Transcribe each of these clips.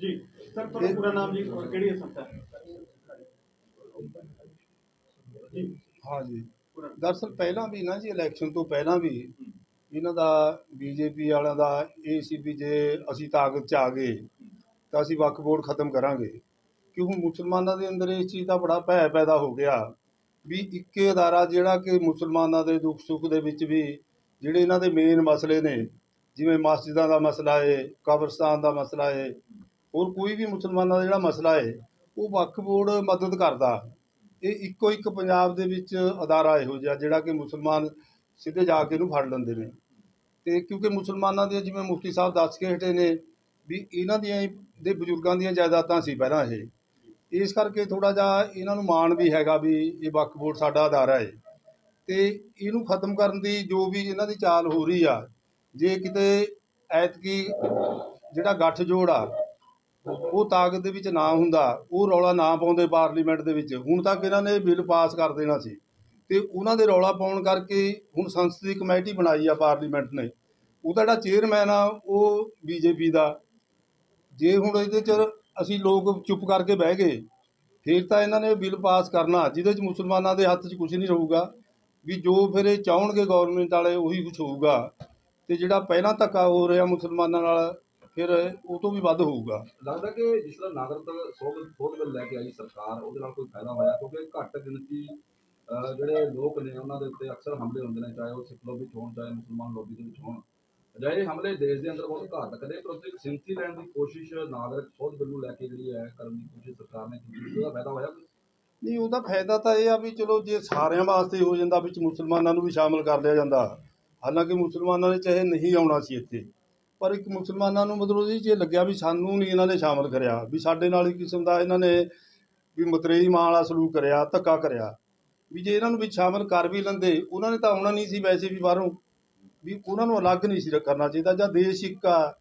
ਜੀ। ਸਰ ਤੁਹਾਡਾ ਪੂਰਾ ਨਾਮ ਜੀ ਔਰ ਕਿਹੜੀ ਹੈ ਸੰਸਥਾ? ਜੀ। ਹਾਂ ਜੀ। ਪੂਰਾ ਦਰਅਸਲ ਪਹਿਲਾਂ ਵੀ ਨਾ ਜੀ ਇਲੈਕਸ਼ਨ ਤੋਂ ਪਹਿਲਾਂ ਵੀ ਇਹਨਾਂ ਦਾ ਬੀਜੇਪੀ ਵਾਲਿਆਂ ਦਾ ਇਹ ਸੀ ਵੀ ਜੇ ਅਸੀਂ ਤਾਕਤ 'ਚ ਆ ਗਏ ਤਾਂ ਅਸੀਂ ਵਕਫ ਬੋਰਡ ਖਤਮ ਕਰਾਂਗੇ। ਕਿਉਂ ਮੁਸਲਮਾਨਾਂ ਦੇ ਅੰਦਰ ਇਸ ਚੀਜ਼ ਦਾ ਬੜਾ ਭੈ ਪੈਦਾ ਹੋ ਗਿਆ ਵੀ ਇੱਕੇ ਅਦਾਰਾ ਜਿਹੜਾ ਕਿ ਮੁਸਲਮਾਨਾਂ ਦੇ ਦੁੱਖ ਸੁੱਖ ਦੇ ਵਿੱਚ ਵੀ ਜਿਹੜੇ ਇਹਨਾਂ ਦੇ ਮੇਨ ਮਸਲੇ ਨੇ ਜਿਵੇਂ ਮਸਜਿਦਾਂ ਦਾ ਮਸਲਾ ਹੈ ਕਬਰਸਤਾਨ ਦਾ ਮਸਲਾ ਹੈ ਹੋਰ ਕੋਈ ਵੀ ਮੁਸਲਮਾਨਾਂ ਦਾ ਜਿਹੜਾ ਮਸਲਾ ਹੈ ਉਹ ਵਕਫ ਬੋਰਡ ਮਦਦ ਕਰਦਾ। ਇਹ ਇੱਕੋ ਇੱਕ ਪੰਜਾਬ ਦੇ ਵਿੱਚ ਅਦਾਰਾ ਇਹੋ ਜਿਹਾ ਜਿਹੜਾ ਕਿ ਮੁਸਲਮਾਨ ਸਿੱਧੇ ਜਾ ਕੇ ਇਹਨੂੰ ਫੜ ਲੈਂਦੇ ਨੇ। ਤੇ ਕਿਉਂਕਿ ਮੁਸਲਮਾਨਾਂ ਦੇ ਜਿਵੇਂ ਮੁਫਤੀ ਸਾਹਿਬ ਦੱਸ ਕੇ ਹਟੇ ਨੇ ਵੀ ਇਹਨਾਂ ਦੀਆਂ ਦੇ ਬਜ਼ੁਰਗਾਂ ਦੀਆਂ ਜਾਇਦਾਦਾਂ ਸੀ ਪਹਿਲਾਂ ਇਹ। ਇਸ ਕਰਕੇ ਥੋੜਾ ਜਿਹਾ ਇਹਨਾਂ ਨੂੰ ਮਾਣ ਵੀ ਹੈਗਾ ਵੀ ਇਹ ਵਕਫ ਬੋਰਡ ਸਾਡਾ ਅਦਾਰਾ ਹੈ ਤੇ ਇਹਨੂੰ ਖਤਮ ਕਰਨ ਦੀ ਜੋ ਵੀ ਇਹਨਾਂ ਦੀ ਚਾਲ ਹੋ ਰਹੀ ਆ, ਜੇ ਕਿਤੇ ਐਤਕੀ ਜਿਹੜਾ ਗੱਠ ਜੋੜ ਆ ਉਹ ਤਾਕਤ ਦੇ ਵਿੱਚ ਨਾ ਹੁੰਦਾ, ਉਹ ਰੌਲਾ ਨਾ ਪਾਉਂਦੇ ਪਾਰਲੀਮੈਂਟ ਦੇ ਵਿੱਚ। ਹੁਣ ਤੱਕ ਇਹਨਾਂ ਨੇ ਬਿੱਲ ਪਾਸ ਕਰ ਦੇਣਾ ਸੀ। ਤੇ ਉਹਨਾਂ ਦੇ ਰੌਲਾ ਪਾਉਣ ਕਰਕੇ ਹੁਣ ਸੰਸਦੀ ਕਮੇਟੀ ਬਣਾਈ ਆ ਪਾਰਲੀਮੈਂਟ ਨੇ। ਉਹਦਾ ਜਿਹੜਾ ਚੇਅਰਮੈਨ ਆ, ਉਹ ਬੀਜੇਪੀ ਦਾ। ਜੇ ਹੁਣ ਇਹਦੇ ਚ ਅਸੀਂ ਲੋਕ ਚੁੱਪ ਕਰਕੇ ਬਹਿ ਗਏ, ਫਿਰ ਤਾਂ ਇਹਨਾਂ ਨੇ ਬਿੱਲ ਪਾਸ ਕਰਨਾ। ਜਿਹਦੇ ਚ ਮੁਸਲਮਾਨਾਂ ਦੇ ਹੱਥ 'ਚ ਕੁਝ ਨਹੀਂ ਰਹੂਗਾ, ਵੀ ਜੋ ਫਿਰ ਇਹ ਚਾਹਣਗੇ ਗਵਰਨਮੈਂਟ ਵਾਲੇ, ਉਹੀ ਕੁਝ ਹੋਊਗਾ। ਤੇ ਜਿਹੜਾ ਪਹਿਲਾਂ ਧੱਕਾ ਹੋ ਰਿਹਾ ਮੁਸਲਮਾਨਾਂ ਨਾਲ ਫਿਰ ਉਹ ਤੋਂ ਵੀ ਵੱਧ ਹੋਊਗਾ। ਲੱਗਦਾ ਕਿ ਜਿਸ ਤਰ੍ਹਾਂ ਨਾਗਰਿਕਤਾ ਸੋਧ ਸੋਧ ਬਿੱਲ ਲੈ ਕੇ ਆਈ ਸਰਕਾਰ ਉਹਦੇ ਨਾਲ ਕੋਈ ਫਾਇਦਾ ਹੋਇਆ? ਕਿਉਂਕਿ ਘੱਟ ਗਿਣਤੀ ਅਹ, ਜਿਹੜੇ ਲੋਕ ਨੇ ਉਹਨਾਂ ਦੇ ਉੱਤੇ ਅਕਸਰ ਹਮਲੇ ਹੁੰਦੇ ਨੇ ਚਾਹੇ ਉਹ ਸਿੱਖ ਲੋਬੀ 'ਚ ਹੋਣ ਚਾਹੇ ਮੁਸਲਮਾਨ ਲੋਬੀ ਦੇ ਵਿੱਚ ਹੋਣ। ਅਜਿਹੇ ਹਮਲੇ ਦੇਸ਼ ਦੇ ਅੰਦਰ ਬਹੁਤ ਘਾਤਕ ਨੇ ਪਰ ਉੱਤੇ ਇੱਕ ਸਿੰਥੀ ਲੈਣ ਦੀ ਕੋਸ਼ਿਸ਼ ਨਾਗਰਿਕ ਸੋਧ ਬਿੱਲ ਨੂੰ ਲੈ ਕੇ ਜਿਹੜੀ ਹੈ ਕਰਨ ਦੀ ਕੋਸ਼ਿਸ਼ ਸਰਕਾਰ ਨੇ ਕੀਤੀ। ਉਹਦਾ ਫਾਇਦਾ ਹੋਇਆ ਕੋਈ? ਨਹੀਂ ਉਹਦਾ ਫਾਇਦਾ ਤਾਂ ਇਹ ਆ ਵੀ ਚਲੋ ਜੇ ਸਾਰਿਆਂ ਵਾਸਤੇ ਹੋ ਜਾਂਦਾ ਵਿੱਚ ਮੁਸਲਮਾਨਾਂ ਨੂੰ ਵੀ ਸ਼ਾਮਲ ਕਰ ਲਿਆ ਜਾਂਦਾ। ਹਾਲਾਂਕਿ ਮੁਸਲਮਾਨਾਂ ਨੇ ਚਾਹੇ ਨਹੀਂ ਆਉਣਾ ਸੀ ਇੱਥੇ। ਪਰ ਇੱਕ ਮੁਸਲਮਾਨਾਂ ਨੂੰ ਮਤਲਬ ਇਹ ਜੇ ਲੱਗਿਆ ਵੀ ਸਾਨੂੰ ਨਹੀਂ ਇਹਨਾਂ ਨੇ ਸ਼ਾਮਲ ਕਰਿਆ, ਵੀ ਸਾਡੇ ਨਾਲ ਇੱਕ ਕਿਸਮ ਦਾ ਇਹਨਾਂ ਨੇ ਵੀ ਮਤਰੇਈ ਮਾਂ ਵਾਲਾ ਸਲੂਕ ਕਰਿਆ, ਧੱਕਾ ਕਰਿਆ। ਵੀ ਜੇ ਇਹਨਾਂ ਨੂੰ ਵੀ ਸ਼ਾਮਲ ਕਰ ਵੀ ਲੈਂਦੇ, ਉਹਨਾਂ ਨੇ ਤਾਂ ਆਉਣਾ ਨਹੀਂ ਸੀ ਵੈਸੇ ਵੀ ਬਾਹਰੋਂ। ਵੀ ਉਹਨਾਂ ਨੂੰ ਅਲੱਗ ਨਹੀਂ ਸੀ ਕਰਨਾ ਚਾਹੀਦਾ, ਜਾਂ ਦੇਸ਼ ਇੱਕ ਆ,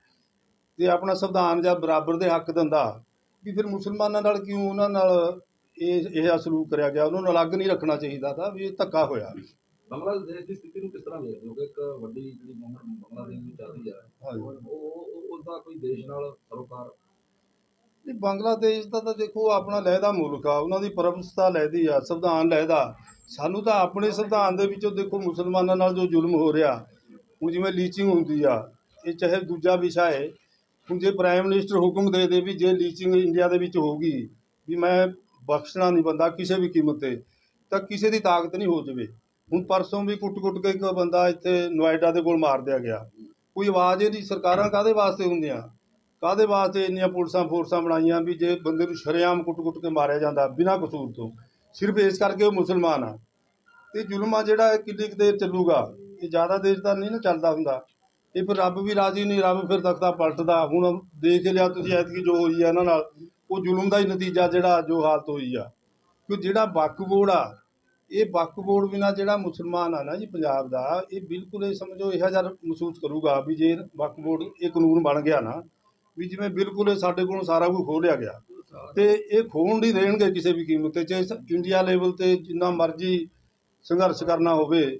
ਤੇ ਆਪਣਾ ਸੰਵਿਧਾਨ ਜਾਂ ਬਰਾਬਰ ਦੇ ਹੱਕ ਦਿੰਦਾ। ਵੀ ਫਿਰ ਮੁਸਲਮਾਨਾਂ ਨਾਲ ਕਿਉਂ ਉਹਨਾਂ ਨਾਲ ਇਹ ਇਹ ਸਲੂਕ ਕਰਿਆ ਗਿਆ? ਉਹਨਾਂ ਨੂੰ ਅਲੱਗ ਨਹੀਂ ਰੱਖਣਾ ਚਾਹੀਦਾ ਤਾਂ ਵੀ ਇਹ ਧੱਕਾ ਹੋਇਆ। ਬੰਗਲਾਦੇਸ਼ ਦੀ ਸਥਿਤੀ ਨੂੰ ਕਿਸ ਤਰ੍ਹਾਂ ਦੇਖਦੇ ਹੋ ਕਿ ਇੱਕ ਵੱਡੀ ਜਿਹੜੀ ਮੁਹਿੰਮ ਬੰਗਲਾਦੇਸ਼ ਵਿੱਚ ਚੱਲ ਰਹੀ ਹੈ ਉਹ ਉਸ ਦਾ ਕੋਈ ਦੇਸ਼ ਨਾਲ ਸਰੋਕਾਰ? ਨਹੀਂ ਬੰਗਲਾਦੇਸ਼ ਦਾ ਤਾਂ ਦੇਖੋ ਆਪਣਾ ਲਹਿਦਾ ਮੁਲਕ ਆ ਉਹਨਾਂ ਦੀ ਪਰਮਸਤਾ ਲਹਿਦੀ ਆ ਸੰਵਿਧਾਨ ਲਹਿਦਾ। ਸਾਨੂੰ ਤਾਂ ਆਪਣੇ ਸੰਵਿਧਾਨ ਦੇ ਵਿੱਚੋਂ ਦੇਖੋ ਮੁਸਲਮਾਨਾਂ ਨਾਲ ਜੋ ਜ਼ੁਲਮ ਹੋ ਰਿਹਾ ਹੁਣ ਜਿਵੇਂ ਲੀਚਿੰਗ ਹੁੰਦੀ ਆ ਇਹ ਚਾਹੇ ਦੂਜਾ ਵਿਸ਼ਾ ਹੈ ਹੁਣ ਜੇ ਪ੍ਰਾਈਮ ਮਿਨਿਸਟਰ ਹੁਕਮ ਦੇ ਦੇ ਵੀ ਜੇ ਲੀਚਿੰਗ ਇੰਡੀਆ ਦੇ ਵਿੱਚ ਹੋਊਗੀ ਵੀ ਮੈਂ ਬਖਸ਼ਣਾ ਨਹੀਂ ਬੰਦਾ ਕਿਸੇ ਵੀ ਕੀਮਤ ਤੇ ਤਾਂ ਕਿਸੇ ਦੀ ਤਾਕਤ ਨਹੀਂ ਹੋ ਜਾਵੇ। ਹੁਣ ਪਰਸੋਂ ਵੀ ਕੁੱਟ-ਕੁੱਟ ਕੇ ਇੱਕ ਬੰਦਾ ਇੱਥੇ ਨੋਇਡਾ ਦੇ ਕੋਲ ਮਾਰ ਦਿਆ ਗਿਆ। ਕੋਈ ਆਵਾਜ਼ ਨਹੀਂ ਸਰਕਾਰਾਂ ਕਾਦੇ ਵਾਸਤੇ ਹੁੰਦੀਆਂ? ਕਾਦੇ ਵਾਸਤੇ ਇੰਨੀਆਂ ਪੁਲਿਸਾਂ ਫੋਰਸਾਂ ਬਣਾਈਆਂ ਵੀ ਜੇ ਬੰਦੇ ਨੂੰ ਸ਼ਰੇਆਮ ਕੁੱਟ-ਕੁੱਟ ਕੇ ਮਾਰਿਆ ਜਾਂਦਾ ਬਿਨਾਂ ਕਸੂਰ ਤੋਂ? ਸਿਰਫ ਇਸ ਕਰਕੇ ਉਹ ਮੁਸਲਮਾਨ ਆ। ਤੇ ਜ਼ੁਲਮ ਆ ਜਿਹੜਾ ਇਹ ਕਿੰਨੀ ਕੁ ਦੇਰ ਚੱਲੂਗਾ? ਇਹ ਜ਼ਿਆਦਾ ਦੇਰ ਤਾਂ ਨਹੀਂ ਨਾ ਚੱਲਦਾ ਹੁੰਦਾ। ਇਹ ਫਿਰ ਰੱਬ ਵੀ ਰਾਜ਼ੀ ਨਹੀਂ ਰੱਬ ਫਿਰ ਤਖਤਾ ਪਲਟਦਾ। ਹੁਣ ਦੇਖ ਲਿਆ ਤੁਸੀਂ ਐਤਕੀ ਜੋ ਹੋਈ ਆ ਇਹਨਾਂ ਨਾਲ ਉਹ ਜ਼ੁਲਮ ਦਾ ਹੀ ਨਤੀਜਾ ਜਿਹੜਾ ਜੋ ਹਾਲਤ ਹੋਈ ਆ। ਕਿ ਜਿਹੜਾ ਵਕਫ ਬੋਰਡ ਆ ਇਹ ਵਕਫ ਬੋਰਡ ਬਿਨਾਂ ਜਿਹੜਾ ਮੁਸਲਮਾਨ ਆ ਨਾ ਜੀ ਪੰਜਾਬ ਦਾ, ਇਹ ਬਿਲਕੁਲ ਇਹ ਸਮਝੋ ਇਹੋ ਜਿਹਾ ਮਹਿਸੂਸ ਕਰੂਗਾ ਵੀ ਜੇ ਵਕਫ ਬੋਰਡ ਇਹ ਕਾਨੂੰਨ ਬਣ ਗਿਆ ਨਾ, ਵੀ ਜਿਵੇਂ ਬਿਲਕੁਲ ਇਹ ਸਾਡੇ ਕੋਲੋਂ ਸਾਰਾ ਕੁਝ ਖੋਹ ਲਿਆ ਗਿਆ। ਤੇ ਇਹ ਖੋਣ ਨਹੀਂ ਦੇਣਗੇ ਕਿਸੇ ਵੀ ਕੀਮਤ ਤੇ, ਚਾਹੇ ਇੰਡੀਆ ਲੈਵਲ ਤੇ ਜਿੰਨਾ ਮਰਜ਼ੀ ਸੰਘਰਸ਼ ਕਰਨਾ ਹੋਵੇ,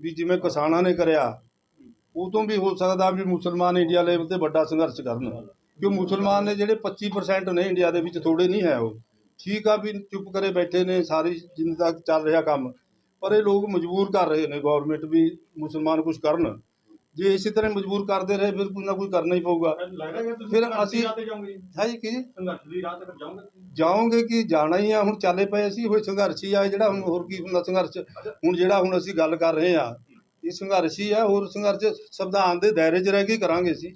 ਵੀ ਜਿਵੇਂ ਕਿਸਾਨਾਂ ਨੇ ਕਰਿਆ, ਉਹ ਤੋਂ ਵੀ ਹੋ ਸਕਦਾ ਵੀ ਮੁਸਲਮਾਨ ਇੰਡੀਆ ਲੈਵਲ ਤੇ ਵੱਡਾ ਸੰਘਰਸ਼ ਕਰਨ। ਕਿਉਂ ਮੁਸਲਮਾਨ ਨੇ ਜਿਹੜੇ 25% ਨੇ ਇੰਡੀਆ ਦੇ ਵਿੱਚ ਥੋੜੇ ਨਹੀਂ ਹੈ ਉਹ। ਠੀਕ ਆ ਵੀ ਚੁੱਪ ਕਰੇ ਬੈਠੇ ਨੇ ਸਾਰੀ ਜਿੰਨ ਤੱਕ ਚੱਲ ਰਿਹਾ ਕੰਮ। ਪਰ ਇਹ ਲੋਕ ਮਜਬੂਰ ਕਰ ਰਹੇ ਨੇ ਗਵਰਨਮੈਂਟ ਵੀ ਮੁਸਲਮਾਨ ਕੁਝ ਕਰਨ। ਜੇ ਇਸੇ ਤਰ੍ਹਾਂ ਮਜਬੂਰ ਕਰਦੇ ਰਹੇ ਫਿਰ ਕੋਈ ਨਾ ਕੋਈ ਕਰਨਾ ਹੀ ਪਊਗਾ। ਫਿਰ ਅਸੀਂ-? ਹੈ ਜੀ ਕੀ? ਜਾਓਗੇ ਕਿ? ਜਾਣਾ ਹੀ ਆ ਹੁਣ ਚੱਲੇ ਪਏ ਅਸੀਂ ਹੋਏ ਸੰਘਰਸ਼ ਹੀ ਆ ਜਿਹੜਾ ਹੁਣ ਹੋਰ ਕੀ ਹੁੰਦਾ ਸੰਘਰਸ਼? ਹੁਣ ਜਿਹੜਾ ਹੁਣ ਅਸੀਂ ਗੱਲ ਕਰ ਰਹੇ ਆ ਇਹ ਸੰਘਰਸ਼ ਹੀ ਆ ਹੋਰ ਸੰਘਰਸ਼ ਸੰਵਿਧਾਨ ਦੇ ਦਾਇਰੇ 'ਚ ਰਹਿ ਕੇ ਕਰਾਂਗੇ ਅਸੀਂ।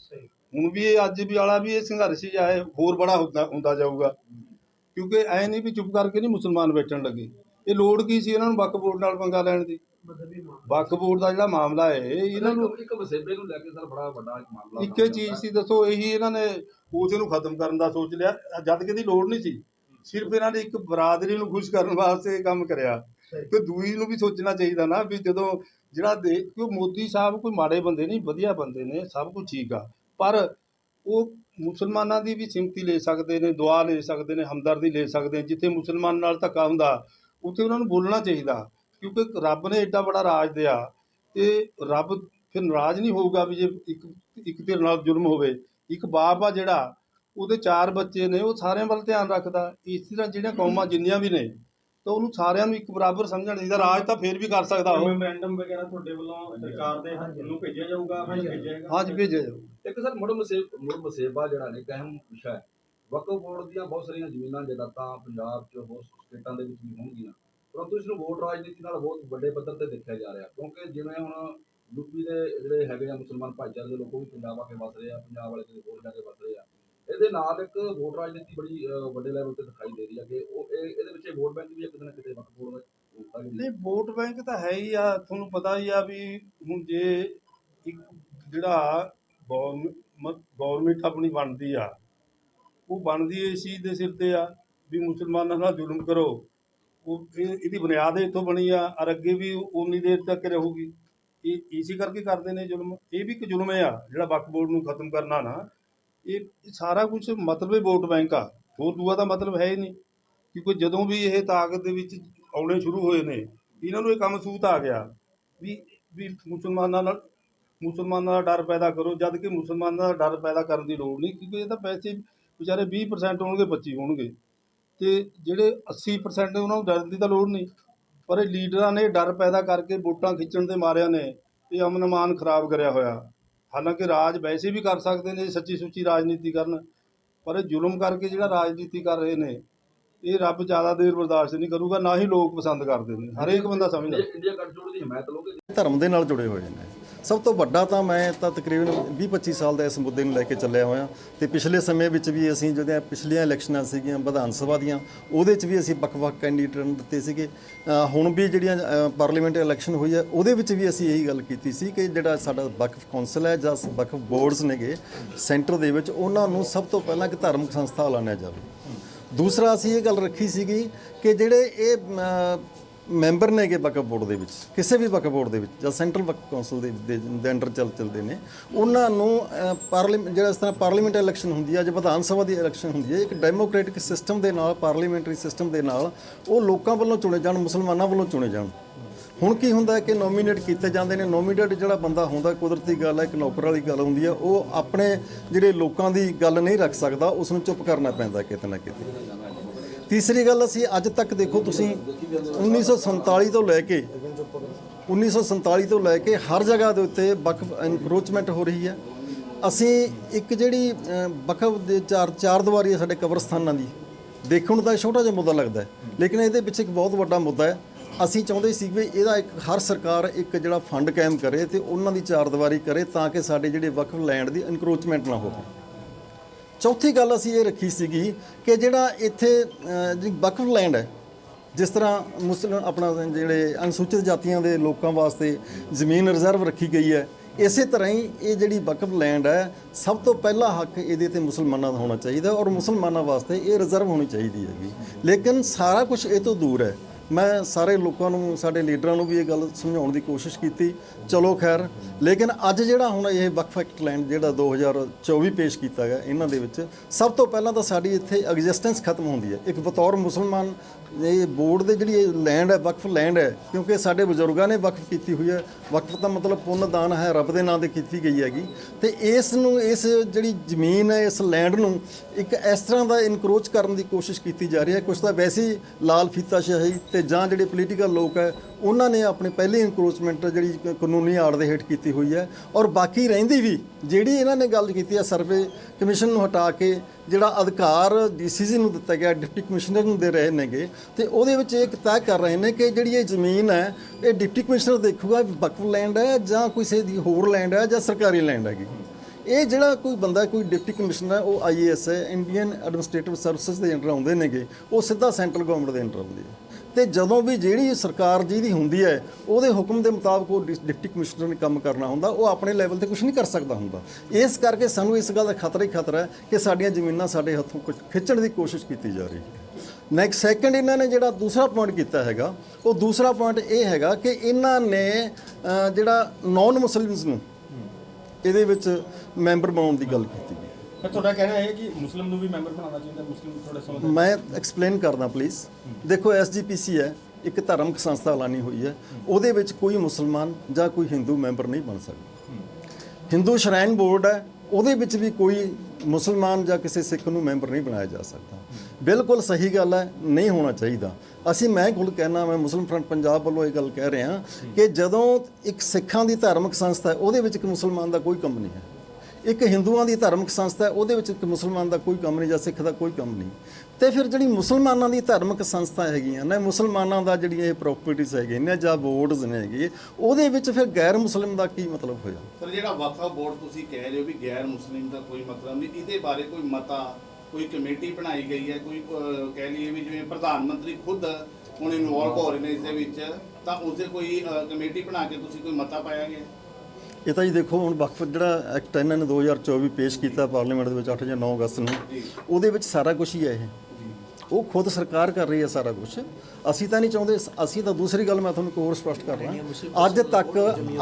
ਹੁਣ ਵੀ ਇਹ ਅੱਜ ਵੀ ਵਾਲਾ ਵੀ ਇਹ ਸੰਘਰਸ਼ ਹੀ ਆ ਇਹ ਹੋਰ ਬੜਾ ਹੁੰਦਾ ਹੁੰਦਾ ਜਾਊਗਾ। ਕਿਉਂਕਿ ਐ ਨਹੀਂ ਵੀ ਚੁੱਪ ਕਰਕੇ ਨਹੀਂ ਮੁਸਲਮਾਨ ਬੈਠਣ ਲੱਗੇ। ਇਹ ਲੋੜ ਕੀ ਸੀ ਇਹਨਾਂ ਨੂੰ ਵਕਫ ਬੋਰਡ ਨਾਲ ਪੰਗਾ ਲੈਣ ਦੀ? ਵਕਫ ਬੋਰਡ ਦਾ ਜਿਹੜਾ ਮਾਮਲਾ ਹੈ ਇਹਨਾਂ ਨੂੰ ਇੱਕ ਵਸੇਬੇ ਨੂੰ ਲੈ ਕੇ ਸਰ ਬੜਾ ਵੱਡਾ ਮਾਮਲਾ ਇੱਕੇ ਚੀਜ਼ ਸੀ ਦੱਸੋ ਇਹੀ ਇਹਨਾਂ ਨੇ ਉਸ ਨੂੰ ਖਤਮ ਕਰਨ ਦਾ ਸੋਚ ਲਿਆ। ਜਦ ਕਿ ਦੀ ਲੋੜ ਨਹੀਂ ਸੀ ਸਿਰਫ ਇਹਨਾਂ ਨੇ ਇੱਕ ਬਰਾਦਰੀ ਨੂੰ ਖੁਸ਼ ਕਰਨ ਵਾਸਤੇ ਇਹ ਕੰਮ ਕਰਿਆ। ਤੇ ਦੂਈ ਨੂੰ ਵੀ ਸੋਚਣਾ ਚਾਹੀਦਾ ਨਾ ਵੀ ਜਦੋਂ ਜਿਹੜਾ ਦੇ ਕਿਉਂ ਮੋਦੀ ਸਾਹਿਬ ਕੋਈ ਮਾੜੇ ਬੰਦੇ ਨਹੀਂ ਵਧੀਆ ਬੰਦੇ ਨੇ ਸਭ ਕੁਝ ਠੀਕ ਆ। ਪਰ ਉਹ ਮੁਸਲਮਾਨਾਂ ਦੀ ਵੀ ਸਿੰਪਤੀ ਲੈ ਸਕਦੇ ਨੇ, ਦੁਆ ਲੈ ਸਕਦੇ ਨੇ, ਹਮਦਰਦੀ ਲੈ ਸਕਦੇ ਨੇ, ਜਿੱਥੇ ਮੁਸਲਮਾਨ ਨਾਲ ਧੱਕਾ ਹੁੰਦਾ, ਉੱਥੇ ਉਹਨਾਂ ਨੂੰ ਬੋਲਣਾ ਚਾਹੀਦਾ, ਕਿਉਂਕਿ ਰੱਬ ਨੇ ਐਡਾ ਬੜਾ ਰਾਜ ਦਿਆ, ਤੇ ਰੱਬ ਫਿਰ ਨਾਰਾਜ਼ ਨਹੀਂ ਹੋਊਗਾ ਵੀ ਜੇ ਇੱਕ ਇੱਕ ਧਿਰ ਨਾਲ ਜ਼ੁਲਮ ਹੋਵੇ, ਇੱਕ ਬਾਪ ਆ ਜਿਹੜਾ, ਉਹਦੇ ਚਾਰ ਬੱਚੇ ਨੇ, ਉਹ ਸਾਰਿਆਂ ਵੱਲ ਧਿਆਨ ਰੱਖਦਾ, ਇਸ ਤਰ੍ਹਾਂ ਜਿਹੜੀਆਂ ਕੌਮਾਂ ਜਿੰਨੀਆਂ ਵੀ ਨੇ ਤਾਂ ਉਹਨੂੰ ਸਾਰਿਆਂ ਨੂੰ ਇੱਕ ਬਰਾਬਰ ਸਮਝਣਾ ਚਾਹੀਦਾ ਰਾਜ ਤਾਂ ਫੇਰ ਵੀ ਕਰ ਸਕਦਾ ਉਹ। ਮੈਮੋਰੈਂਡਮ ਵਗੈਰਾ ਤੁਹਾਡੇ ਵੱਲੋਂ ਸਰਕਾਰ ਦੇ ਨੂੰ ਭੇਜਿਆ ਜਾਊਗਾ ਭੇਜਿਆ ਜਾਏਗਾ? ਹਾਂਜੀ ਭੇਜਿਆ ਜਾਓ ਇੱਕ ਸਰ ਮੁੜ ਮਸੇਬ ਮੁੜ ਮਸੇਬਾ ਜਿਹੜਾ ਨੇ ਅਹਿਮ ਵਿਸ਼ਾ ਹੈ। ਵਕਫ ਬੋਰਡ ਦੀਆਂ ਬਹੁਤ ਸਾਰੀਆਂ ਜ਼ਮੀਨਾਂ ਜਾਇਦਾਦਾਂ ਪੰਜਾਬ 'ਚ ਹੋਰ ਸਟੇਟਾਂ ਦੇ ਵਿੱਚ ਵੀ ਹੋਣਗੀਆਂ। ਪਰੰਤੂ ਇਸ ਨੂੰ ਵੋਟ ਰਾਜਨੀਤੀ ਨਾਲ ਬਹੁਤ ਵੱਡੇ ਪੱਧਰ ਤੇ ਦੇਖਿਆ ਜਾ ਰਿਹਾ ਕਿਉਂਕਿ ਜਿਵੇਂ ਹੁਣ ਯੂਪੀ ਦੇ ਜਿਹੜੇ ਹੈਗੇ ਆ ਮੁਸਲਮਾਨ ਭਾਈਚਾਰੇ ਦੇ ਲੋਕ ਉਹ ਵੀ ਪੰਜਾਬ ਆ ਕੇ ਵਸ ਰਹੇ ਆ ਪੰਜਾਬ ਵਾਲੇ ਕਿਤੇ ਹੋਰ ਜਾ ਕੇ ਵਸ ਰਹੇ ਆ। ਇਹਦੇ ਨਾਲ ਇੱਕ ਵੋਟ ਰਾਜਨੀਤੀ ਬੜੀ ਅਹ, ਵੱਡੇ ਲੈਵਲ ਤੇ ਦਿਖਾਈ ਦੇ ਰਹੀ ਹੈ ਕਿ ਉਹ ਇਹ ਇਹਦੇ ਵਿੱਚ ਵੋਟ ਬੈਂਕ ਵੀ ਇੱਕ ਦਿਨ ਕਿਤੇ ਵਕਫ ਬੋਰਡ ਦਾ ਨਹੀਂ ਵੋਟ ਬੈਂਕ ਤਾਂ ਹੈ ਹੀ ਆ ਤੁਹਾਨੂੰ ਪਤਾ ਹੀ ਆ ਵੀ ਹੁਣ ਜੇ ਇੱਕ ਜਿਹੜਾ ਗਵਰਨਮੈਂਟ ਆਪਣੀ ਬਣਦੀ ਆ ਉਹ ਬਣਦੀ ਇਸ ਚੀਜ਼ ਦੇ ਸਿਰ ਤੇ ਆ ਵੀ ਮੁਸਲਮਾਨਾਂ ਨਾਲ ਜ਼ੁਲਮ ਕਰੋ। ਉਹ ਇਹ ਇਹਦੀ ਬੁਨਿਆਦ ਇੱਥੋਂ ਬਣੀ ਆ ਔਰ ਅੱਗੇ ਵੀ ਉਨੀ ਦੇਰ ਤੱਕ ਰਹੂਗੀ। ਇਹ ਇਸੇ ਕਰਕੇ ਕਰਦੇ ਨੇ ਜ਼ੁਲਮ। ਇਹ ਵੀ ਇੱਕ ਜ਼ੁਲਮ ਆ ਜਿਹੜਾ ਵਕਫ ਬੋਰਡ ਨੂੰ ਖਤਮ ਕਰਨਾ ਨਾ। ਇਹ ਸਾਰਾ ਕੁਝ ਮਤਲਬ ਹੀ ਵੋਟ ਬੈਂਕ ਆ। ਹੋਰ ਦੂਆ ਦਾ ਮਤਲਬ ਹੈ ਹੀ ਨਹੀਂ ਕਿਉਂਕਿ ਜਦੋਂ ਵੀ ਇਹ ਤਾਕਤ ਦੇ ਵਿੱਚ ਆਉਣੇ ਸ਼ੁਰੂ ਹੋਏ ਨੇ, ਇਹਨਾਂ ਨੂੰ ਇਹ ਕੰਮ ਸੂਤ ਆ ਗਿਆ ਵੀ ਵੀ ਮੁਸਲਮਾਨਾਂ ਨਾਲ, ਮੁਸਲਮਾਨਾਂ ਦਾ ਡਰ ਪੈਦਾ ਕਰੋ, ਜਦ ਕਿ ਮੁਸਲਮਾਨਾਂ ਦਾ ਡਰ ਪੈਦਾ ਕਰਨ ਦੀ ਲੋੜ ਨਹੀਂ, ਕਿਉਂਕਿ ਇਹ ਤਾਂ ਪੈਸੇ ਵਿਚਾਰੇ 20% ਹੋਣਗੇ 25 ਹੋਣਗੇ। ਤੇ ਜਿਹੜੇ 80% ਉਹਨਾਂ ਨੂੰ ਡਰਨ ਦੀ ਤਾਂ ਲੋੜ ਨਹੀਂ। ਪਰ ਇਹ ਲੀਡਰਾਂ ਨੇ ਡਰ ਪੈਦਾ ਕਰਕੇ ਵੋਟਾਂ ਖਿੱਚਣ ਦੇ ਮਾਰਿਆਂ ਨੇ, ਇਹ ਅਮਨ ਅਮਾਨ ਖਰਾਬ ਕਰਿਆ ਹੋਇਆ। ਹਾਲਾਂਕਿ ਰਾਜ ਵੈਸੇ ਵੀ ਕਰ ਸਕਦੇ ਨੇ ਸੱਚੀ ਸੁੱਚੀ ਰਾਜਨੀਤੀ ਕਰਨ, ਪਰ ਇਹ ਜ਼ੁਲਮ ਕਰਕੇ ਜਿਹੜਾ ਰਾਜਨੀਤੀ ਕਰ ਰਹੇ ਨੇ ਇਹ ਰੱਬ ਜ਼ਿਆਦਾ ਦੇਰ ਬਰਦਾਸ਼ਤ ਨਹੀਂ ਕਰੂਗਾ ਨਾ ਹੀ ਲੋਕ ਪਸੰਦ ਕਰਦੇ ਨੇ। ਹਰੇਕ ਬੰਦਾ ਸਮਝਦਾ ਇੰਡੀਆ ਇੰਡੀਆ ਗੱਠਜੋੜ ਦੀ ਹਮਾਇਤ ਲੋਗੇ ਧਰਮ ਦੇ ਨਾਲ ਜੁੜੇ ਹੋਏ ਨੇ। ਸਭ ਤੋਂ ਵੱਡਾ ਤਾਂ ਮੈਂ ਤਾਂ ਤਕਰੀਬਨ 20-25 ਸਾਲ ਦਾ ਇਸ ਮੁੱਦੇ ਨੂੰ ਲੈ ਕੇ ਚੱਲਿਆ ਹੋਇਆ। ਤੇ ਪਿਛਲੇ ਸਮੇਂ ਵਿੱਚ ਵੀ ਅਸੀਂ ਜਿਹੜੀਆਂ ਪਿਛਲੀਆਂ ਇਲੈਕਸ਼ਨਾਂ ਸੀਗੀਆਂ ਵਿਧਾਨ ਸਭਾ ਦੀਆਂ ਉਹਦੇ 'ਚ ਵੀ ਅਸੀਂ ਵੱਖ-ਵੱਖ ਕੈਂਡੀਡੇਟ ਦਿੱਤੇ ਸੀਗੇ। ਹੁਣ ਵੀ ਜਿਹੜੀਆਂ ਪਾਰਲੀਮੈਂਟ ਇਲੈਕਸ਼ਨ ਹੋਈ ਹੈ ਉਹਦੇ ਵਿੱਚ ਵੀ ਅਸੀਂ ਇਹੀ ਗੱਲ ਕੀਤੀ ਸੀ ਕਿ ਜਿਹੜਾ ਸਾਡਾ ਵਕਫ ਕੌਂਸਲ ਹੈ ਜਾਂ ਵਕਫ ਬੋਰਡਸ ਨੇਗੇ ਸੈਂਟਰ ਦੇ ਵਿੱਚ ਉਹਨਾਂ ਨੂੰ ਸਭ ਤੋਂ ਪਹਿਲਾਂ ਇੱਕ ਧਾਰਮਿਕ ਸੰਸਥਾ ਐਲਾਨਿਆ ਜਾਵੇ। ਦੂਸਰਾ ਅਸੀਂ ਇਹ ਗੱਲ ਰੱਖੀ ਸੀਗੀ ਕਿ ਜਿਹੜੇ ਇਹ ਮੈਂਬਰ ਨੇਗੇ ਵਕਫ ਬੋਰਡ ਦੇ ਵਿੱਚ, ਕਿਸੇ ਵੀ ਵਕਫ ਬੋਰਡ ਦੇ ਵਿੱਚ, ਜਾਂ ਸੈਂਟਰਲ ਵਕਫ ਕੌਂਸਲ ਦੇ ਦੇ ਦੇ ਅੰਡਰ ਚੱਲ, ਚੱਲਦੇ ਨੇ, ਉਹਨਾਂ ਨੂੰ ਪਾਰਲੀਮੈਂਟ, ਜਿਹੜਾ ਇਸ ਤਰ੍ਹਾਂ ਪਾਰਲੀਮੈਂਟ ਇਲੈਕਸ਼ਨ ਹੁੰਦੀ ਹੈ ਜਾਂ ਵਿਧਾਨ ਸਭਾ ਦੀ ਇਲੈਕਸ਼ਨ ਹੁੰਦੀ ਹੈ ਇੱਕ ਡੈਮੋਕ੍ਰੈਟਿਕ ਸਿਸਟਮ ਦੇ ਨਾਲ, ਪਾਰਲੀਮੈਂਟਰੀ ਸਿਸਟਮ ਦੇ ਨਾਲ, ਉਹ ਲੋਕਾਂ ਵੱਲੋਂ ਚੁਣੇ ਜਾਣ, ਮੁਸਲਮਾਨਾਂ ਵੱਲੋਂ ਚੁਣੇ ਜਾਣ। ਹੁਣ ਕੀ ਹੁੰਦਾ ਕਿ ਨੋਮੀਨੇਟ ਕੀਤੇ ਜਾਂਦੇ ਨੇ। ਨੋਮੀਨੇਟ ਜਿਹੜਾ ਬੰਦਾ ਹੁੰਦਾ ਕੁਦਰਤੀ ਗੱਲ ਹੈ ਇੱਕ ਨੌਕਰ ਵਾਲੀ ਗੱਲ ਹੁੰਦੀ ਹੈ ਉਹ ਆਪਣੇ ਜਿਹੜੇ ਲੋਕਾਂ ਦੀ ਗੱਲ ਨਹੀਂ ਰੱਖ ਸਕਦਾ ਉਸ ਨੂੰ ਚੁੱਪ ਕਰਨਾ ਪੈਂਦਾ ਕਿਤੇ ਨਾ ਕਿਤੇ। ਤੀਸਰੀ ਗੱਲ ਅਸੀਂ ਅੱਜ ਤੱਕ ਦੇਖੋ ਤੁਸੀਂ 1947 ਤੋਂ ਲੈ ਕੇ 1947 ਤੋਂ ਲੈ ਕੇ ਹਰ ਜਗ੍ਹਾ ਦੇ ਉੱਤੇ ਵਕਫ ਐਨਕਰੋਚਮੈਂਟ ਹੋ ਰਹੀ ਹੈ। ਅਸੀਂ ਇੱਕ ਜਿਹੜੀ ਅ, ਦੇ ਚਾਰ ਚਾਰ ਦੀਵਾਰੀ ਹੈ ਸਾਡੇ ਕਬਰਸਤਾਨਾਂ ਦੀ। ਦੇਖਣ ਨੂੰ ਤਾਂ ਛੋਟਾ ਜਿਹਾ ਮੁੱਦਾ ਲੱਗਦਾ ਲੇਕਿਨ ਇਹਦੇ ਵਿੱਚ ਇੱਕ ਬਹੁਤ ਵੱਡਾ ਮੁੱਦਾ ਹੈ। ਅਸੀਂ ਚਾਹੁੰਦੇ ਸੀ ਵੀ ਇਹਦਾ ਇੱਕ ਹਰ ਸਰਕਾਰ ਇੱਕ ਜਿਹੜਾ ਫੰਡ ਕਾਇਮ ਕਰੇ ਤੇ ਉਹਨਾਂ ਦੀ ਚਾਰਦੀਵਾਰੀ ਕਰੇ ਤਾਂ ਕਿ ਸਾਡੇ ਜਿਹੜੇ ਵਕਫ ਲੈਂਡ ਦੀ ਇਨਕਰੋਚਮੈਂਟ ਨਾ ਹੋਵੇ। ਚੌਥੀ ਗੱਲ ਅਸੀਂ ਇਹ ਰੱਖੀ ਸੀਗੀ ਕਿ ਜਿਹੜਾ ਇੱਥੇ ਜਿਹੜੀ ਵਕਫ ਲੈਂਡ ਹੈ, ਜਿਸ ਤਰ੍ਹਾਂ ਮੁਸਲਿਮ ਆਪਣਾ ਜਿਹੜੇ ਅਨੁਸੂਚਿਤ ਜਾਤੀਆਂ ਦੇ ਲੋਕਾਂ ਵਾਸਤੇ ਜ਼ਮੀਨ ਰਿਜ਼ਰਵ ਰੱਖੀ ਗਈ ਹੈ, ਇਸੇ ਤਰ੍ਹਾਂ ਹੀ ਇਹ ਜਿਹੜੀ ਵਕਫ ਲੈਂਡ ਹੈ, ਸਭ ਤੋਂ ਪਹਿਲਾ ਹੱਕ ਇਹਦੇ ਤੇ ਮੁਸਲਮਾਨਾਂ ਦਾ ਹੋਣਾ ਚਾਹੀਦਾ ਔਰ ਮੁਸਲਮਾਨਾਂ ਵਾਸਤੇ ਇਹ ਰਿਜ਼ਰਵ ਹੋਣੀ ਚਾਹੀਦੀ ਹੈਗੀ। ਲੇਕਿਨ ਸਾਰਾ ਕੁਝ ਇਹ ਤੋਂ ਦੂਰ ਹੈ ਮੈਂ ਸਾਰੇ ਲੋਕਾਂ ਨੂੰ, ਸਾਡੇ ਲੀਡਰਾਂ ਨੂੰ ਵੀ ਇਹ ਗੱਲ ਸਮਝਾਉਣ ਦੀ ਕੋਸ਼ਿਸ਼ ਕੀਤੀ। ਚਲੋ ਖੈਰ, ਲੇਕਿਨ ਅੱਜ ਜਿਹੜਾ ਹੁਣ ਇਹ ਵਕਫ ਐਕਟ ਲੈਂਡ ਜਿਹੜਾ 2024 ਪੇਸ਼ ਕੀਤਾ ਗਿਆ ਇਹਨਾਂ ਦੇ ਵਿੱਚ, ਸਭ ਤੋਂ ਪਹਿਲਾਂ ਤਾਂ ਸਾਡੀ ਇੱਥੇ ਐਗਜ਼ਿਸਟੈਂਸ ਖਤਮ ਹੁੰਦੀ ਹੈ। ਇੱਕ ਬਤੌਰ ਮੁਸਲਮਾਨ, ਇਹ ਬੋਰਡ ਦੇ ਜਿਹੜੀ ਇਹ ਲੈਂਡ ਹੈ, ਵਕਫ ਲੈਂਡ ਹੈ, ਕਿਉਂਕਿ ਸਾਡੇ ਬਜ਼ੁਰਗਾਂ ਨੇ ਵਕਫ ਕੀਤੀ ਹੋਈ ਹੈ। ਵਕਫ ਦਾ ਮਤਲਬ ਪੁੰਨ ਦਾਨ ਹੈ, ਰੱਬ ਦੇ ਨਾਂ ਤੇ ਕੀਤੀ ਗਈ ਹੈਗੀ। ਤੇ ਇਸ ਨੂੰ, ਇਸ ਜਿਹੜੀ ਜ਼ਮੀਨ ਹੈ, ਇਸ ਲੈਂਡ ਨੂੰ ਇੱਕ ਇਸ ਤਰ੍ਹਾਂ ਦਾ ਇਨਕਰੋਚ ਕਰਨ ਦੀ ਕੋਸ਼ਿਸ਼ ਕੀਤੀ ਜਾ ਰਹੀ ਹੈ। ਕੁਝ ਤਾਂ ਵੈਸੇ ਹੀ ਲਾਲ ਫੀਤਾਸ਼ਾਹੀ ਤੇ ਜਾਂ ਜਿਹੜੇ ਪੋਲੀਟੀਕਲ ਲੋਕ ਹੈ, ਉਹਨਾਂ ਨੇ ਆਪਣੀ ਪਹਿਲੀ ਇਨਕਰੋਚਮੈਂਟ ਜਿਹੜੀ ਕਾਨੂੰਨੀ ਆੜ ਦੇ ਹੇਠ ਕੀਤੀ ਹੋਈ ਹੈ। ਔਰ ਬਾਕੀ ਰਹਿੰਦੀ ਵੀ ਜਿਹੜੀ ਇਹਨਾਂ ਨੇ ਗੱਲ ਕੀਤੀ ਹੈ ਸਰਵੇ ਕਮਿਸ਼ਨ ਨੂੰ ਹਟਾ ਕੇ, ਜਿਹੜਾ ਅਧਿਕਾਰ ਡੀਸੀਸੀ ਨੂੰ ਦਿੱਤਾ ਗਿਆ, ਡਿਪਟੀ ਕਮਿਸ਼ਨਰ ਨੂੰ ਦੇ ਰਹੇ ਨੇਗੇ, ਤੇ ਉਹਦੇ ਵਿੱਚ ਇਹ ਤੈਅ ਕਰ ਰਹੇ ਨੇ ਕਿ ਜਿਹੜੀ ਇਹ ਜ਼ਮੀਨ ਹੈ, ਇਹ ਡਿਪਟੀ ਕਮਿਸ਼ਨਰ ਦੇਖੂਗਾ ਵੀ ਵਕਫ ਲੈਂਡ ਹੈ ਜਾਂ ਕਿਸੇ ਦੀ ਹੋਰ ਲੈਂਡ ਹੈ ਜਾਂ ਸਰਕਾਰੀ ਲੈਂਡ ਹੈਗੀ। ਇਹ ਜਿਹੜਾ ਕੋਈ ਬੰਦਾ, ਕੋਈ ਡਿਪਟੀ ਕਮਿਸ਼ਨਰ ਹੈ, ਉਹ ਆਈਏਐਸ ਹੈ ਇੰਡੀਅਨ ਐਡਮਿਨਿਸਟ੍ਰੇਟਿਵ ਸਰਵਿਸਿਜ਼ ਦੇ ਅੰਡਰ ਆਉਂਦੇ ਨੇਗੇ, ਉਹ ਸਿੱਧਾ ਸੈਂਟਰਲ ਗਵਰਨਮੈਂਟ ਦੇ ਅੰਡਰ ਆਉਂਦੇ ਆ। ਤੇ ਜਦੋਂ ਵੀ ਜਿਹੜੀ ਸਰਕਾਰ ਜਿਹਦੀ ਹੁੰਦੀ ਹੈ, ਉਹਦੇ ਹੁਕਮ ਦੇ ਮੁਤਾਬਕ ਉਹ ਡਿਸ- ਡਿਪਟੀ ਕਮਿਸ਼ਨਰ ਨੇ ਕੰਮ ਕਰਨਾ ਹੁੰਦਾ, ਉਹ ਆਪਣੇ ਲੈਵਲ ਤੇ ਕੁਝ ਨਹੀਂ ਕਰ ਸਕਦਾ ਹੁੰਦਾ। ਇਸ ਕਰਕੇ ਸਾਨੂੰ ਇਸ ਗੱਲ ਦਾ ਖਤਰਾ ਹੀ ਖਤਰਾ ਹੈ ਕਿ ਸਾਡੀਆਂ ਜ਼ਮੀਨਾਂ ਸਾਡੇ ਹੱਥੋਂ ਕੁਝ ਖਿੱਚਣ ਦੀ ਕੋਸ਼ਿਸ਼ ਕੀਤੀ ਜਾ ਰਹੀ ਹੈ। ਨੈਕਸਟ ਸੈਕੰਡ ਇਹਨਾਂ ਨੇ ਜਿਹੜਾ ਦੂਸਰਾ ਪੁਆਇੰਟ ਕੀਤਾ ਹੈਗਾ, ਉਹ ਦੂਸਰਾ ਪੁਆਇੰਟ ਇਹ ਹੈਗਾ ਕਿ ਇਹਨਾਂ ਨੇ ਜਿਹੜਾ ਨਾਨ ਮੁਸਲਿਮਸ ਨੂੰ, ਇਹਦੇ ਵਿੱਚ ਮੈਂਬਰ ਬਣਾਉਣ ਦੀ ਗੱਲ ਕੀਤੀ। ਪਰ ਤੁਹਾਡਾ ਕਹਿਣਾ ਹੈ ਕਿ ਮੁਸਲਿਮ ਨੂੰ ਵੀ ਮੈਂਬਰ ਬਣਾਉਣਾ ਚਾਹੀਦਾ ਮੁਸਲਿਮ ਥੋੜੇ ਸਮਝ ਮੈਂ ਐਕਸਪਲੇਨ ਕਰਦਾ ਪਲੀਜ਼ ਦੇਖੋ ਐਸਜੀਪੀਸੀ ਹੈ ਇੱਕ ਧਾਰਮਿਕ ਸੰਸਥਾ ਐਲਾਨੀ ਹੋਈ ਹੈ। ਉਹਦੇ ਵਿੱਚ ਕੋਈ ਮੁਸਲਮਾਨ ਜਾਂ ਕੋਈ ਹਿੰਦੂ ਮੈਂਬਰ ਨਹੀਂ ਬਣ ਸਕਦਾ। ਹਿੰਦੂ ਸ਼ਰਾਈਨ ਬੋਰਡ ਹੈ ਉਹਦੇ ਵਿੱਚ ਵੀ ਕੋਈ ਮੁਸਲਮਾਨ ਜਾਂ ਕਿਸੇ ਸਿੱਖ ਨੂੰ ਮੈਂਬਰ ਨਹੀਂ ਬਣਾਇਆ ਜਾ ਸਕਦਾ। ਬਿਲਕੁਲ ਸਹੀ ਗੱਲ ਹੈ ਨਹੀਂ ਹੋਣਾ ਚਾਹੀਦਾ। ਅਸੀਂ ਮੈਂ ਖੁਦ ਕਹਿਣਾ ਮੈਂ ਮੁਸਲਿਮ ਫਰੰਟ ਪੰਜਾਬ ਵੱਲੋਂ ਇਹ ਗੱਲ ਕਹਿ ਰਿਹਾ ਕਿ ਜਦੋਂ ਇੱਕ ਸਿੱਖਾਂ ਦੀ ਧਾਰਮਿਕ ਸੰਸਥਾ ਹੈ ਉਹਦੇ ਵਿੱਚ ਇੱਕ ਮੁਸਲਮਾਨ ਦਾ ਕੋਈ ਕੰਮ ਨਹੀਂ ਹੈ। ਇੱਕ ਹਿੰਦੂਆਂ ਦੀ ਧਾਰਮਿਕ ਸੰਸਥਾ ਹੈ, ਉਹਦੇ ਵਿੱਚ ਇੱਕ ਮੁਸਲਮਾਨ ਦਾ ਕੋਈ ਕੰਮ ਨਹੀਂ ਜਾਂ ਸਿੱਖ ਦਾ ਕੋਈ ਕੰਮ ਨਹੀਂ। ਤੇ ਫਿਰ ਜਿਹੜੀ ਮੁਸਲਮਾਨਾਂ ਦੀ ਧਾਰਮਿਕ ਸੰਸਥਾ ਹੈਗੀਆਂ ਨੇ, ਮੁਸਲਮਾਨਾਂ ਦਾ ਜਿਹੜੀਆਂ ਇਹ ਪ੍ਰਾਪਰਟੀਆਂ ਹੈਗੀਆਂ ਨੇ ਜਾਂ ਬੋਰਡਸ ਨੇ ਹੈਗੇ, ਉਹਦੇ ਵਿੱਚ ਫਿਰ ਗੈਰ ਮੁਸਲਿਮ ਦਾ ਕੀ ਮਤਲਬ ਹੋਇਆ? ਸਰ, ਜਿਹੜਾ ਵਕਫ ਬੋਰਡ ਤੁਸੀਂ ਕਹਿ ਰਹੇ ਹੋ ਵੀ ਗੈਰ ਮੁਸਲਿਮ ਦਾ ਕੋਈ ਮਤਲਬ ਨਹੀਂ, ਇਹਦੇ ਬਾਰੇ ਕੋਈ ਮਤਾ, ਕੋਈ ਕਮੇਟੀ ਬਣਾਈ ਗਈ ਹੈ, ਕੋਈ ਕਹਿ ਲਈਏ ਵੀ ਜਿਵੇਂ ਪ੍ਰਧਾਨ ਮੰਤਰੀ ਖੁਦ ਹੁਣ ਇਨਵੋਲਵ ਹੋ ਰਹੇ ਨੇ ਇਸ ਦੇ ਵਿੱਚ, ਤਾਂ ਉਸਦੇ ਕੋਈ ਕਮੇਟੀ ਬਣਾ ਕੇ ਤੁਸੀਂ ਕੋਈ ਮਤਾ ਪਾਇਆ ਗਿਆ? ਇਹ ਤਾਂ ਜੀ ਦੇਖੋ ਹੁਣ ਵਕਫ ਜਿਹੜਾ ਐਕਟ ਇਹਨਾਂ ਨੇ 2024 ਪੇਸ਼ ਕੀਤਾ ਪਾਰਲੀਮੈਂਟ ਦੇ ਵਿੱਚ 8 ਜਾਂ 9 ਅਗਸਤ ਨੂੰ ਉਹਦੇ ਵਿੱਚ ਸਾਰਾ ਕੁਝ ਹੀ ਹੈ ਇਹ। ਉਹ ਖੁਦ ਸਰਕਾਰ ਕਰ ਰਹੀ ਹੈ ਸਾਰਾ ਕੁਝ ਅਸੀਂ ਤਾਂ ਨਹੀਂ ਚਾਹੁੰਦੇ ਅਸੀਂ ਤਾਂ ਦੂਸਰੀ ਗੱਲ ਮੈਂ ਤੁਹਾਨੂੰ ਹੋਰ ਸਪਸ਼ਟ ਕਰ ਰਿਹਾ। ਅੱਜ ਤੱਕ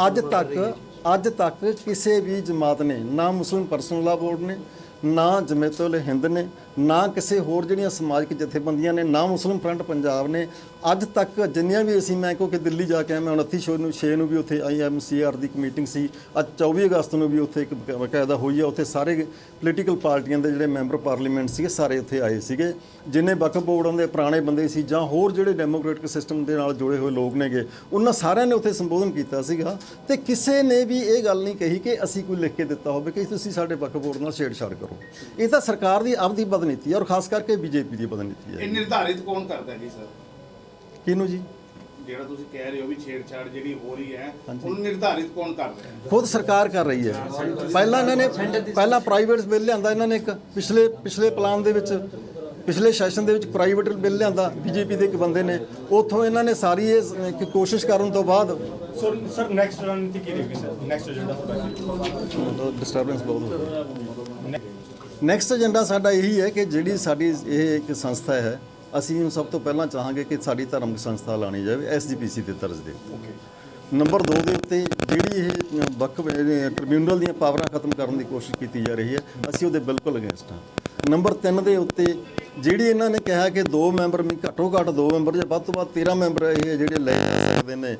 ਅੱਜ ਤੱਕ ਅੱਜ ਤੱਕ ਕਿਸੇ ਵੀ ਜਮਾਤ ਨੇ ਨਾ ਮੁਸਲਿਮ ਪਰਸਨਲ ਲਾ ਬੋਰਡ ਨੇ ਨਾ ਜਮੇਤੁਲ ਹਿੰਦ ਨੇ, ਨਾ ਕਿਸੇ ਹੋਰ ਜਿਹੜੀਆਂ ਸਮਾਜਿਕ ਜਥੇਬੰਦੀਆਂ ਨੇ, ਨਾ ਮੁਸਲਿਮ ਫਰੰਟ ਪੰਜਾਬ ਨੇ। ਅੱਜ ਤੱਕ ਜਿੰਨੀਆਂ ਵੀ ਅਸੀਂ, ਮੈਂ ਕਿਉਂਕਿ ਦਿੱਲੀ ਜਾ ਕੇ ਆਇਆ, ਮੈਂ 29 ਛੇ ਨੂੰ 6 ਨੂੰ ਵੀ ਉੱਥੇ ਆਈਐਮਸੀਆਰ ਦੀ ਇੱਕ ਮੀਟਿੰਗ ਸੀ। ਅੱਜ 24 ਅਗਸਤ ਨੂੰ ਵੀ ਉੱਥੇ ਇੱਕ ਬਕਾਇਦਾ ਹੋਈ ਹੈ ਉੱਥੇ ਸਾਰੇ ਪੋਲੀਟੀਕਲ ਪਾਰਟੀਆਂ ਦੇ ਜਿਹੜੇ ਮੈਂਬਰ ਪਾਰਲੀਮੈਂਟ ਸੀਗੇ ਸਾਰੇ ਉੱਥੇ ਆਏ ਸੀਗੇ। ਜਿੰਨੇ ਵਕਫ ਬੋਰਡਾਂ ਦੇ ਪੁਰਾਣੇ ਬੰਦੇ ਸੀ ਜਾਂ ਹੋਰ ਜਿਹੜੇ ਡੈਮੋਕ੍ਰੈਟਿਕ ਸਿਸਟਮ ਦੇ ਨਾਲ ਜੁੜੇ ਹੋਏ ਲੋਕ ਨੇਗੇ ਉਹਨਾਂ ਸਾਰਿਆਂ ਨੇ ਉੱਥੇ ਸੰਬੋਧਨ ਕੀਤਾ ਸੀਗਾ। ਤੇ ਕਿਸੇ ਨੇ ਵੀ ਇਹ ਗੱਲ ਨਹੀਂ ਕਹੀ ਕਿ ਅਸੀਂ ਕੋਈ ਲਿਖ ਕੇ ਦਿੱਤਾ ਹੋਵੇ ਕਿ ਤੁਸੀਂ ਸਾਡੇ ਵਕਫ ਬੋਰਡ ਨਾਲ ਛੇੜਛਾੜ ਕਰੋ। ਇਹ ਤਾਂ ਸਰਕਾਰ ਦੀ ਆਪਦੀ ਬਦਨੀਤੀ ਹੈ ਔਰ ਖਾਸ ਕਰਕੇ ਬੀਜੇਪੀ ਦੀ ਬਦਨੀਤੀ ਇਹ ਹੈ ਨਿਰਧਾਰਿਤ ਕੌਣ ਕਰਦਾ ਜੀ ਸਰ? ਕਿਹਨੂੰ ਜੀ? ਜਿਹੜਾ ਤੁਸੀਂ ਕਹਿ ਰਹੇ ਹੋ ਵੀ ਛੇੜਛਾੜ ਜਿਹੜੀ ਹੋ ਰਹੀ ਹੈ ਉਹਨੂੰ ਨਿਰਧਾਰਿਤ ਕੌਣ ਕਰਦਾ ਹੈ? ਖੁਦ ਸਰਕਾਰ ਕਰ ਰਹੀ ਹੈ। ਪਹਿਲਾਂ ਇਹਨਾਂ ਨੇ ਪਹਿਲਾਂ ਪ੍ਰਾਈਵੇਟ ਬਿੱਲ ਲਿਆਂਦਾ ਇਹਨਾਂ ਨੇ ਇੱਕ ਪਿਛਲੇ ਪਿਛਲੇ ਪਲਾਨ ਦੇ ਵਿੱਚ ਪਿਛਲੇ ਸੈਸ਼ਨ ਦੇ ਵਿੱਚ ਪ੍ਰਾਈਵੇਟ ਬਿੱਲ ਲਿਆਂਦਾ ਬੀਜੇਪੀ ਦੇ ਇੱਕ ਬੰਦੇ ਨੇ। ਉਥੋਂ ਇਹਨਾਂ ਨੇ ਸਾਰੀ ਇਹ ਇੱਕ ਕੋਸ਼ਿਸ਼ ਕਰਨ ਤੋਂ ਬਾਅਦ ਸਰ ਸਰ ਨੈਕਸਟ ਰਣਨੀਤੀ ਕੀ ਰਹੇਗੀ ਸਰ ਨੈਕਸਟ ਏਜੰਡਾ ਤੁਹਾਡਾ ਡਿਸਟਰਬੈਂਸ ਬਹੁਤ ਹੋ। ਰਹੀ ਨੈਕਸਟ ਏਜੰਡਾ ਸਾਡਾ ਇਹੀ ਹੈ ਕਿ ਜਿਹੜੀ ਸਾਡੀ ਇਹ ਇੱਕ ਸੰਸਥਾ ਹੈ ਅਸੀਂ ਨੂੰ ਸਭ ਤੋਂ ਪਹਿਲਾਂ ਚਾਹਾਂਗੇ ਕਿ ਸਾਡੀ ਧਰਮਿਕ ਸੰਸਥਾ ਲਾਣੀ ਜਾਵੇ ਐਸਜੀਪੀਸੀ ਦੇ ਤਰਜ਼ ਦੇ ਓਕੇ ਨੰਬਰ 2 ਦੇ ਉੱਤੇ ਜਿਹੜੀ ਇਹ ਵਕਫ ਟ੍ਰਿਬਿਊਨਲ ਦੀਆਂ ਪਾਵਰਾਂ ਖਤਮ ਕਰਨ ਦੀ ਕੋਸ਼ਿਸ਼ ਕੀਤੀ ਜਾ ਰਹੀ ਹੈ ਅਸੀਂ ਉਹਦੇ ਬਿਲਕੁਲ ਅਗੇਂਸਟ ਹਾਂ। ਨੰਬਰ 3 ਦੇ ਉੱਤੇ ਜਿਹੜੀ ਇਹਨਾਂ ਨੇ ਕਿਹਾ ਕਿ ਦੋ ਮੈਂਬਰ ਵੀ ਘੱਟੋ ਘੱਟ ਦੋ ਮੈਂਬਰ ਜਾਂ ਵੱਧ ਤੋਂ ਵੱਧ 13 ਮੈਂਬਰ ਇਹ ਜਿਹੜੇ ਲੈ ਸਕਦੇ ਨੇ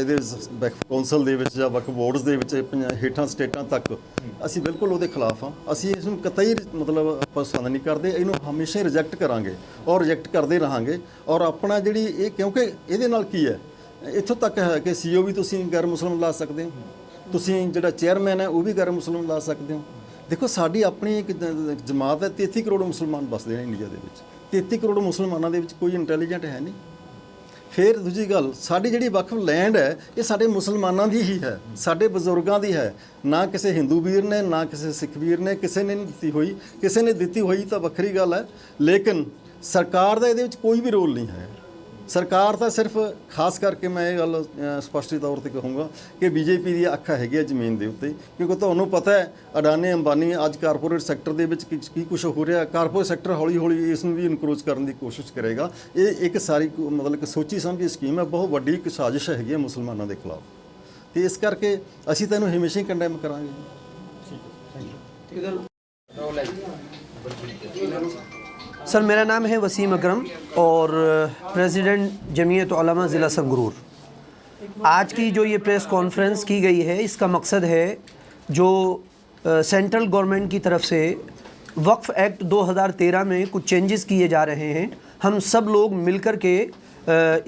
ਇਹਦੇ ਵਕਫ ਕੌਂਸਲ ਦੇ ਵਿੱਚ ਜਾਂ ਵਕਫ ਬੋਰਡਸ ਦੇ ਵਿੱਚ, ਪੰਜਾ- ਹੇਠਾਂ ਸਟੇਟਾਂ ਤੱਕ। ਅਸੀਂ ਬਿਲਕੁਲ ਉਹਦੇ ਖਿਲਾਫ ਹਾਂ। ਅਸੀਂ ਇਸ ਨੂੰ ਕਤਈ ਮਤਲਬ ਪਸੰਦ ਨਹੀਂ ਕਰਦੇ। ਇਹਨੂੰ ਹਮੇਸ਼ਾ ਹੀ ਰਿਜੈਕਟ ਕਰਾਂਗੇ ਔਰ ਰਿਜੈਕਟ ਕਰਦੇ ਰਹਾਂਗੇ। ਔਰ ਆਪਣਾ ਜਿਹੜੀ ਇਹ, ਕਿਉਂਕਿ ਇਹਦੇ ਨਾਲ ਕੀ ਹੈ? ਇੱਥੋਂ ਤੱਕ ਹੈ ਕਿ ਸੀਓ ਵੀ ਤੁਸੀਂ ਗੈਰ ਮੁਸਲਮ ਲਾ ਸਕਦੇ ਹੋ। ਤੁਸੀਂ ਜਿਹੜਾ ਚੇਅਰਮੈਨ ਹੈ, ਉਹ ਵੀ ਗੈਰ ਮੁਸਲਮ ਲਾ ਸਕਦੇ ਹੋ। ਦੇਖੋ, ਸਾਡੀ ਆਪਣੀ ਇੱਕ ਜਮਾਤ ਹੈ 33 ਕਰੋੜ ਮੁਸਲਮਾਨ ਵੱਸਦੇ ਨੇ ਇੰਡੀਆ ਦੇ ਵਿੱਚ। 33 ਕਰੋੜ ਮੁਸਲਮਾਨਾਂ ਦੇ ਵਿੱਚ ਕੋਈ ਇੰਟੈਲੀਜੈਂਟ ਹੈ ਨਹੀਂ। ਫਿਰ ਦੂਜੀ ਗੱਲ, ਸਾਡੀ ਜਿਹੜੀ ਵਕਫ ਲੈਂਡ ਹੈ, ਇਹ ਸਾਡੇ ਮੁਸਲਮਾਨਾਂ ਦੀ ਹੀ ਹੈ, ਸਾਡੇ ਬਜ਼ੁਰਗਾਂ ਦੀ ਹੈ। ਨਾ ਕਿਸੇ ਹਿੰਦੂ ਵੀਰ ਨੇ, ਨਾ ਕਿਸੇ ਸਿੱਖ ਵੀਰ ਨੇ, ਕਿਸੇ ਨੇ ਨਹੀਂ ਦਿੱਤੀ ਹੋਈ। ਕਿਸੇ ਨੇ ਦਿੱਤੀ ਹੋਈ ਤਾਂ ਵੱਖਰੀ ਗੱਲ ਹੈ, ਲੇਕਿਨ ਸਰਕਾਰ ਦਾ ਇਹਦੇ ਵਿੱਚ ਕੋਈ ਵੀ ਰੋਲ ਨਹੀਂ ਹੈ। ਸਰਕਾਰ ਤਾਂ ਸਿਰਫ ਖਾਸ ਕਰਕੇ ਮੈਂ ਇਹ ਗੱਲ ਸਪਸ਼ਟ ਤੌਰ ਤੇ ਕਹੂੰਗਾ ਕਿ ਬੀਜੇਪੀ ਦੀ ਅੱਖਾਂ ਹੈਗੀ ਹੈ ਜ਼ਮੀਨ ਦੇ ਉੱਤੇ ਕਿਉਂਕਿ ਤੁਹਾਨੂੰ ਪਤਾ ਹੈ ਅਡਾਨੀ ਅੰਬਾਨੀ ਅੱਜ ਕਾਰਪੋਰੇਟ ਸੈਕਟਰ ਦੇ ਵਿੱਚ ਕੀ ਕੁਝ ਹੋ ਰਿਹਾ ਕਾਰਪੋਰੇਟ ਸੈਕਟਰ ਹੌਲੀ ਹੌਲੀ ਇਸ ਨੂੰ ਵੀ ਇਨਕਰੋਚ ਕਰਨ ਦੀ ਕੋਸ਼ਿਸ਼ ਕਰੇਗਾ। ਇਹ ਇੱਕ ਸਾਰੀ ਕੋ- ਮਤਲਬ ਕਿ ਸੋਚੀ ਸਮਝੀ ਸਕੀਮ ਹੈ ਬਹੁਤ ਵੱਡੀ ਇੱਕ ਸਾਜ਼ਿਸ਼ ਹੈਗੀ ਹੈ ਮੁਸਲਮਾਨਾਂ ਦੇ ਖਿਲਾਫ। ਤੇ ਇਸ ਕਰਕੇ ਅਸੀਂ ਤਾਂ ਇਹਨੂੰ ਹਮੇਸ਼ਾ ਹੀ ਕੰਡੈਮ ਕਰਾਂਗੇ। सर, मेरा नाम है वसीम अकरम और प्रेसिडेंट जमीयत उलमा ज़िला संगरूर। आज की जो ये प्रेस कॉन्फ्रेंस की गई है, इसका मकसद है जो सेंट्रल गवर्नमेंट की तरफ़ से वक्फ एक्ट 2013 में कुछ चेंजेस किए जा रहे हैं। हम सब लोग मिलकर के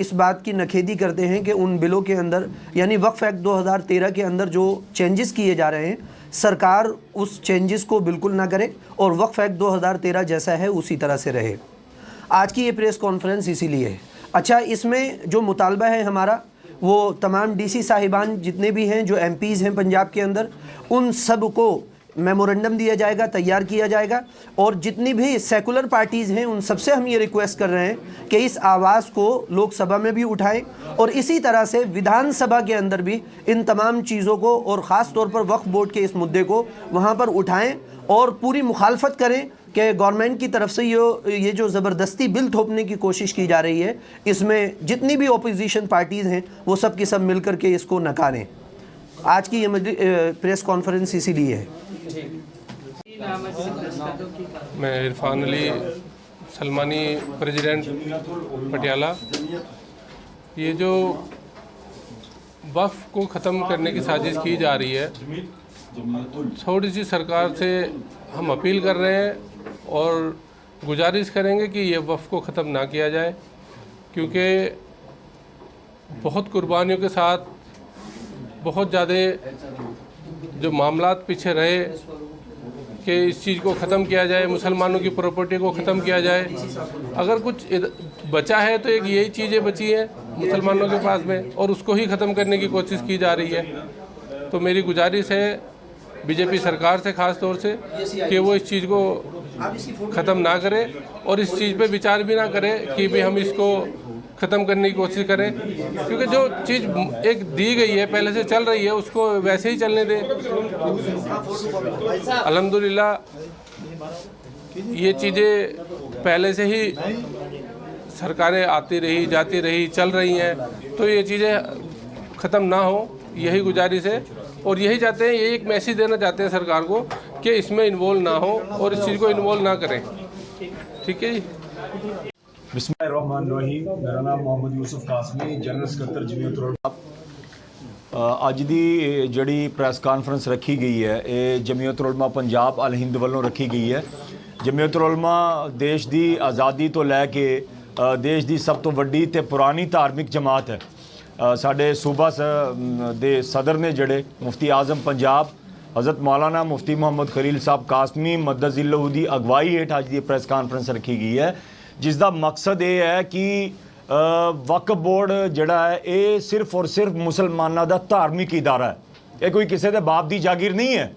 इस बात की नखेदी करते हैं कि उन बिलों के अंदर, यानी वक्फ एक्ट 2013 के अंदर जो चेंजेस किए जा रहे हैं सरकार उस चेंजेस को बिल्कुल ना करे और वक्फ एक्ट 2013 जैसा है, उसी तरह से रहे। आज की ये प्रेस कॉन्फ्रेंस इसीलिए है। अच्छा इसमें जो मुतालबा है हमारा, वो तमाम डीसी साहिबान जितने भी हैं, जो एमपीज़ हैं पंजाब के अंदर, उन सबको मेमोरेंडम दिया जाएगा, तैयार किया जाएगा, और जितनी भी सेकुलर पार्टीज़ हैं, उन सबसे हम ये रिक्वेस्ट कर रहे हैं कि इस आवाज़ को लोकसभा में भी उठाएँ, और इसी तरह से विधानसभा के अंदर भी इन तमाम चीज़ों को, और ख़ास तौर पर वक्फ बोर्ड के इस मुद्दे को वहाँ पर उठाएँ, और पूरी मुखालफत करें कि गवर्नमेंट की तरफ़ से ये ये जो ज़बरदस्ती बिल थोपने की कोशिश की जा रही है, इसमें जितनी भी ओपोजिशन पार्टीज़ हैं, वो सब की सब मिल करके इसको नकारें। आज की ये प्रेस कॉन्फ्रेंस इसीलिए है। मैं इरफान अली सलमानी प्रेसिडेंट पटियाला। ये जो वक्फ को ख़त्म करने की साजिश की जा रही है, थोड़ी सी सरकार से हम अपील कर रहे हैं और गुजारिश करेंगे कि ये वफ़ को ख़त्म ना किया जाए, क्योंकि बहुत कुर्बानियों के साथ बहुत ज़्यादा जो मामलात पीछे रहे कि इस चीज़ को ख़त्म किया जाए, मुसलमानों की प्रॉपर्टी को ख़त्म किया जाए। अगर कुछ बचा है तो एक यही चीज़ें बची हैं मुसलमानों के पास में और उसको ही ख़त्म करने की कोशिश की जा रही है। तो मेरी गुजारिश है बीजेपी सरकार से ख़ास तौर से कि वो इस चीज़ को ख़त्म ना करे और इस चीज़ पे विचार भी ना करे कि भी हम इसको ख़त्म करने की कोशिश करें। क्योंकि जो चीज़ एक दी गई है, पहले से चल रही है, उसको वैसे ही चलने दें। अल्हम्दुलिल्लाह, ये चीज़ें पहले से ही सरकारें आती रही, जाती रही, चल रही हैं। तो ये चीज़ें ख़त्म ना हो, यही गुजारिश है। और यही चाहते हैं ये एक मैसेज देना चाहते हैं सरकार को कि इसमें इन्वॉल्व ना हो और इस चीज़ को इन्वॉल्व ना करें। ठीक है जी? ਬਿਸਮਿਲ੍ਲਾਹਿਰਰਹਿਮਾਨਿਰਰਹੀਮ। ਮੇਰਾ ਨਾਮ ਮੁਹੰਮਦ ਯੂਸਫ ਕਾਸਮੀ, ਜਨਰਲ ਸਕੱਤਰ ਜਮੀਅਤ ਉਲ ਅੱਜ ਦੀ ਜਿਹੜੀ ਪ੍ਰੈਸ ਕਾਨਫਰੰਸ ਰੱਖੀ ਗਈ ਹੈ, ਇਹ ਜਮੀਅਤ ਉਲਮਾ ਪੰਜਾਬ ਅਲ ਹਿੰਦ ਵੱਲੋਂ ਰੱਖੀ ਗਈ ਹੈ। ਜਮੀਅਤ ਉਲਮਾ ਦੇਸ਼ ਦੀ ਆਜ਼ਾਦੀ ਤੋਂ ਲੈ ਕੇ ਦੇਸ਼ ਦੀ ਸਭ ਤੋਂ ਵੱਡੀ ਤੇ ਪੁਰਾਣੀ ਧਾਰਮਿਕ ਜਮਾਤ ਹੈ। ਸਾਡੇ ਸੂਬਾ ਸ- ਦੇ ਸਦਰ ਨੇ ਜਿਹੜੇ ਮੁਫਤੀ ਆਜ਼ਮ ਪੰਜਾਬ, ਹਜ਼ਰਤ ਮੌਲਾਨਾ ਮੁਫਤੀ ਮੁਹੰਮਦ ਖਲੀਲ ਸਾਹਿਬ ਕਾਸਮੀ, ਮਦਜ਼ਿਲਹੂ ਦੀ ਅਗਵਾਈ ਹੇਠ ਅੱਜ ਦੀ ਪ੍ਰੈਸ ਕਾਨਫਰੰਸ ਰੱਖੀ ਗਈ ਹੈ। ਜਿਸ ਦਾ ਮਕਸਦ ਇਹ ਹੈ ਕਿ ਵਕਫ ਬੋਰਡ ਜਿਹੜਾ ਹੈ, ਇਹ ਸਿਰਫ ਔਰ ਸਿਰਫ ਮੁਸਲਮਾਨਾਂ ਦਾ ਧਾਰਮਿਕ ਇਦਾਰਾ ਹੈ। ਇਹ ਕੋਈ ਕਿਸੇ ਦੇ ਬਾਪ ਦੀ ਜਾਗੀਰ ਨਹੀਂ ਹੈ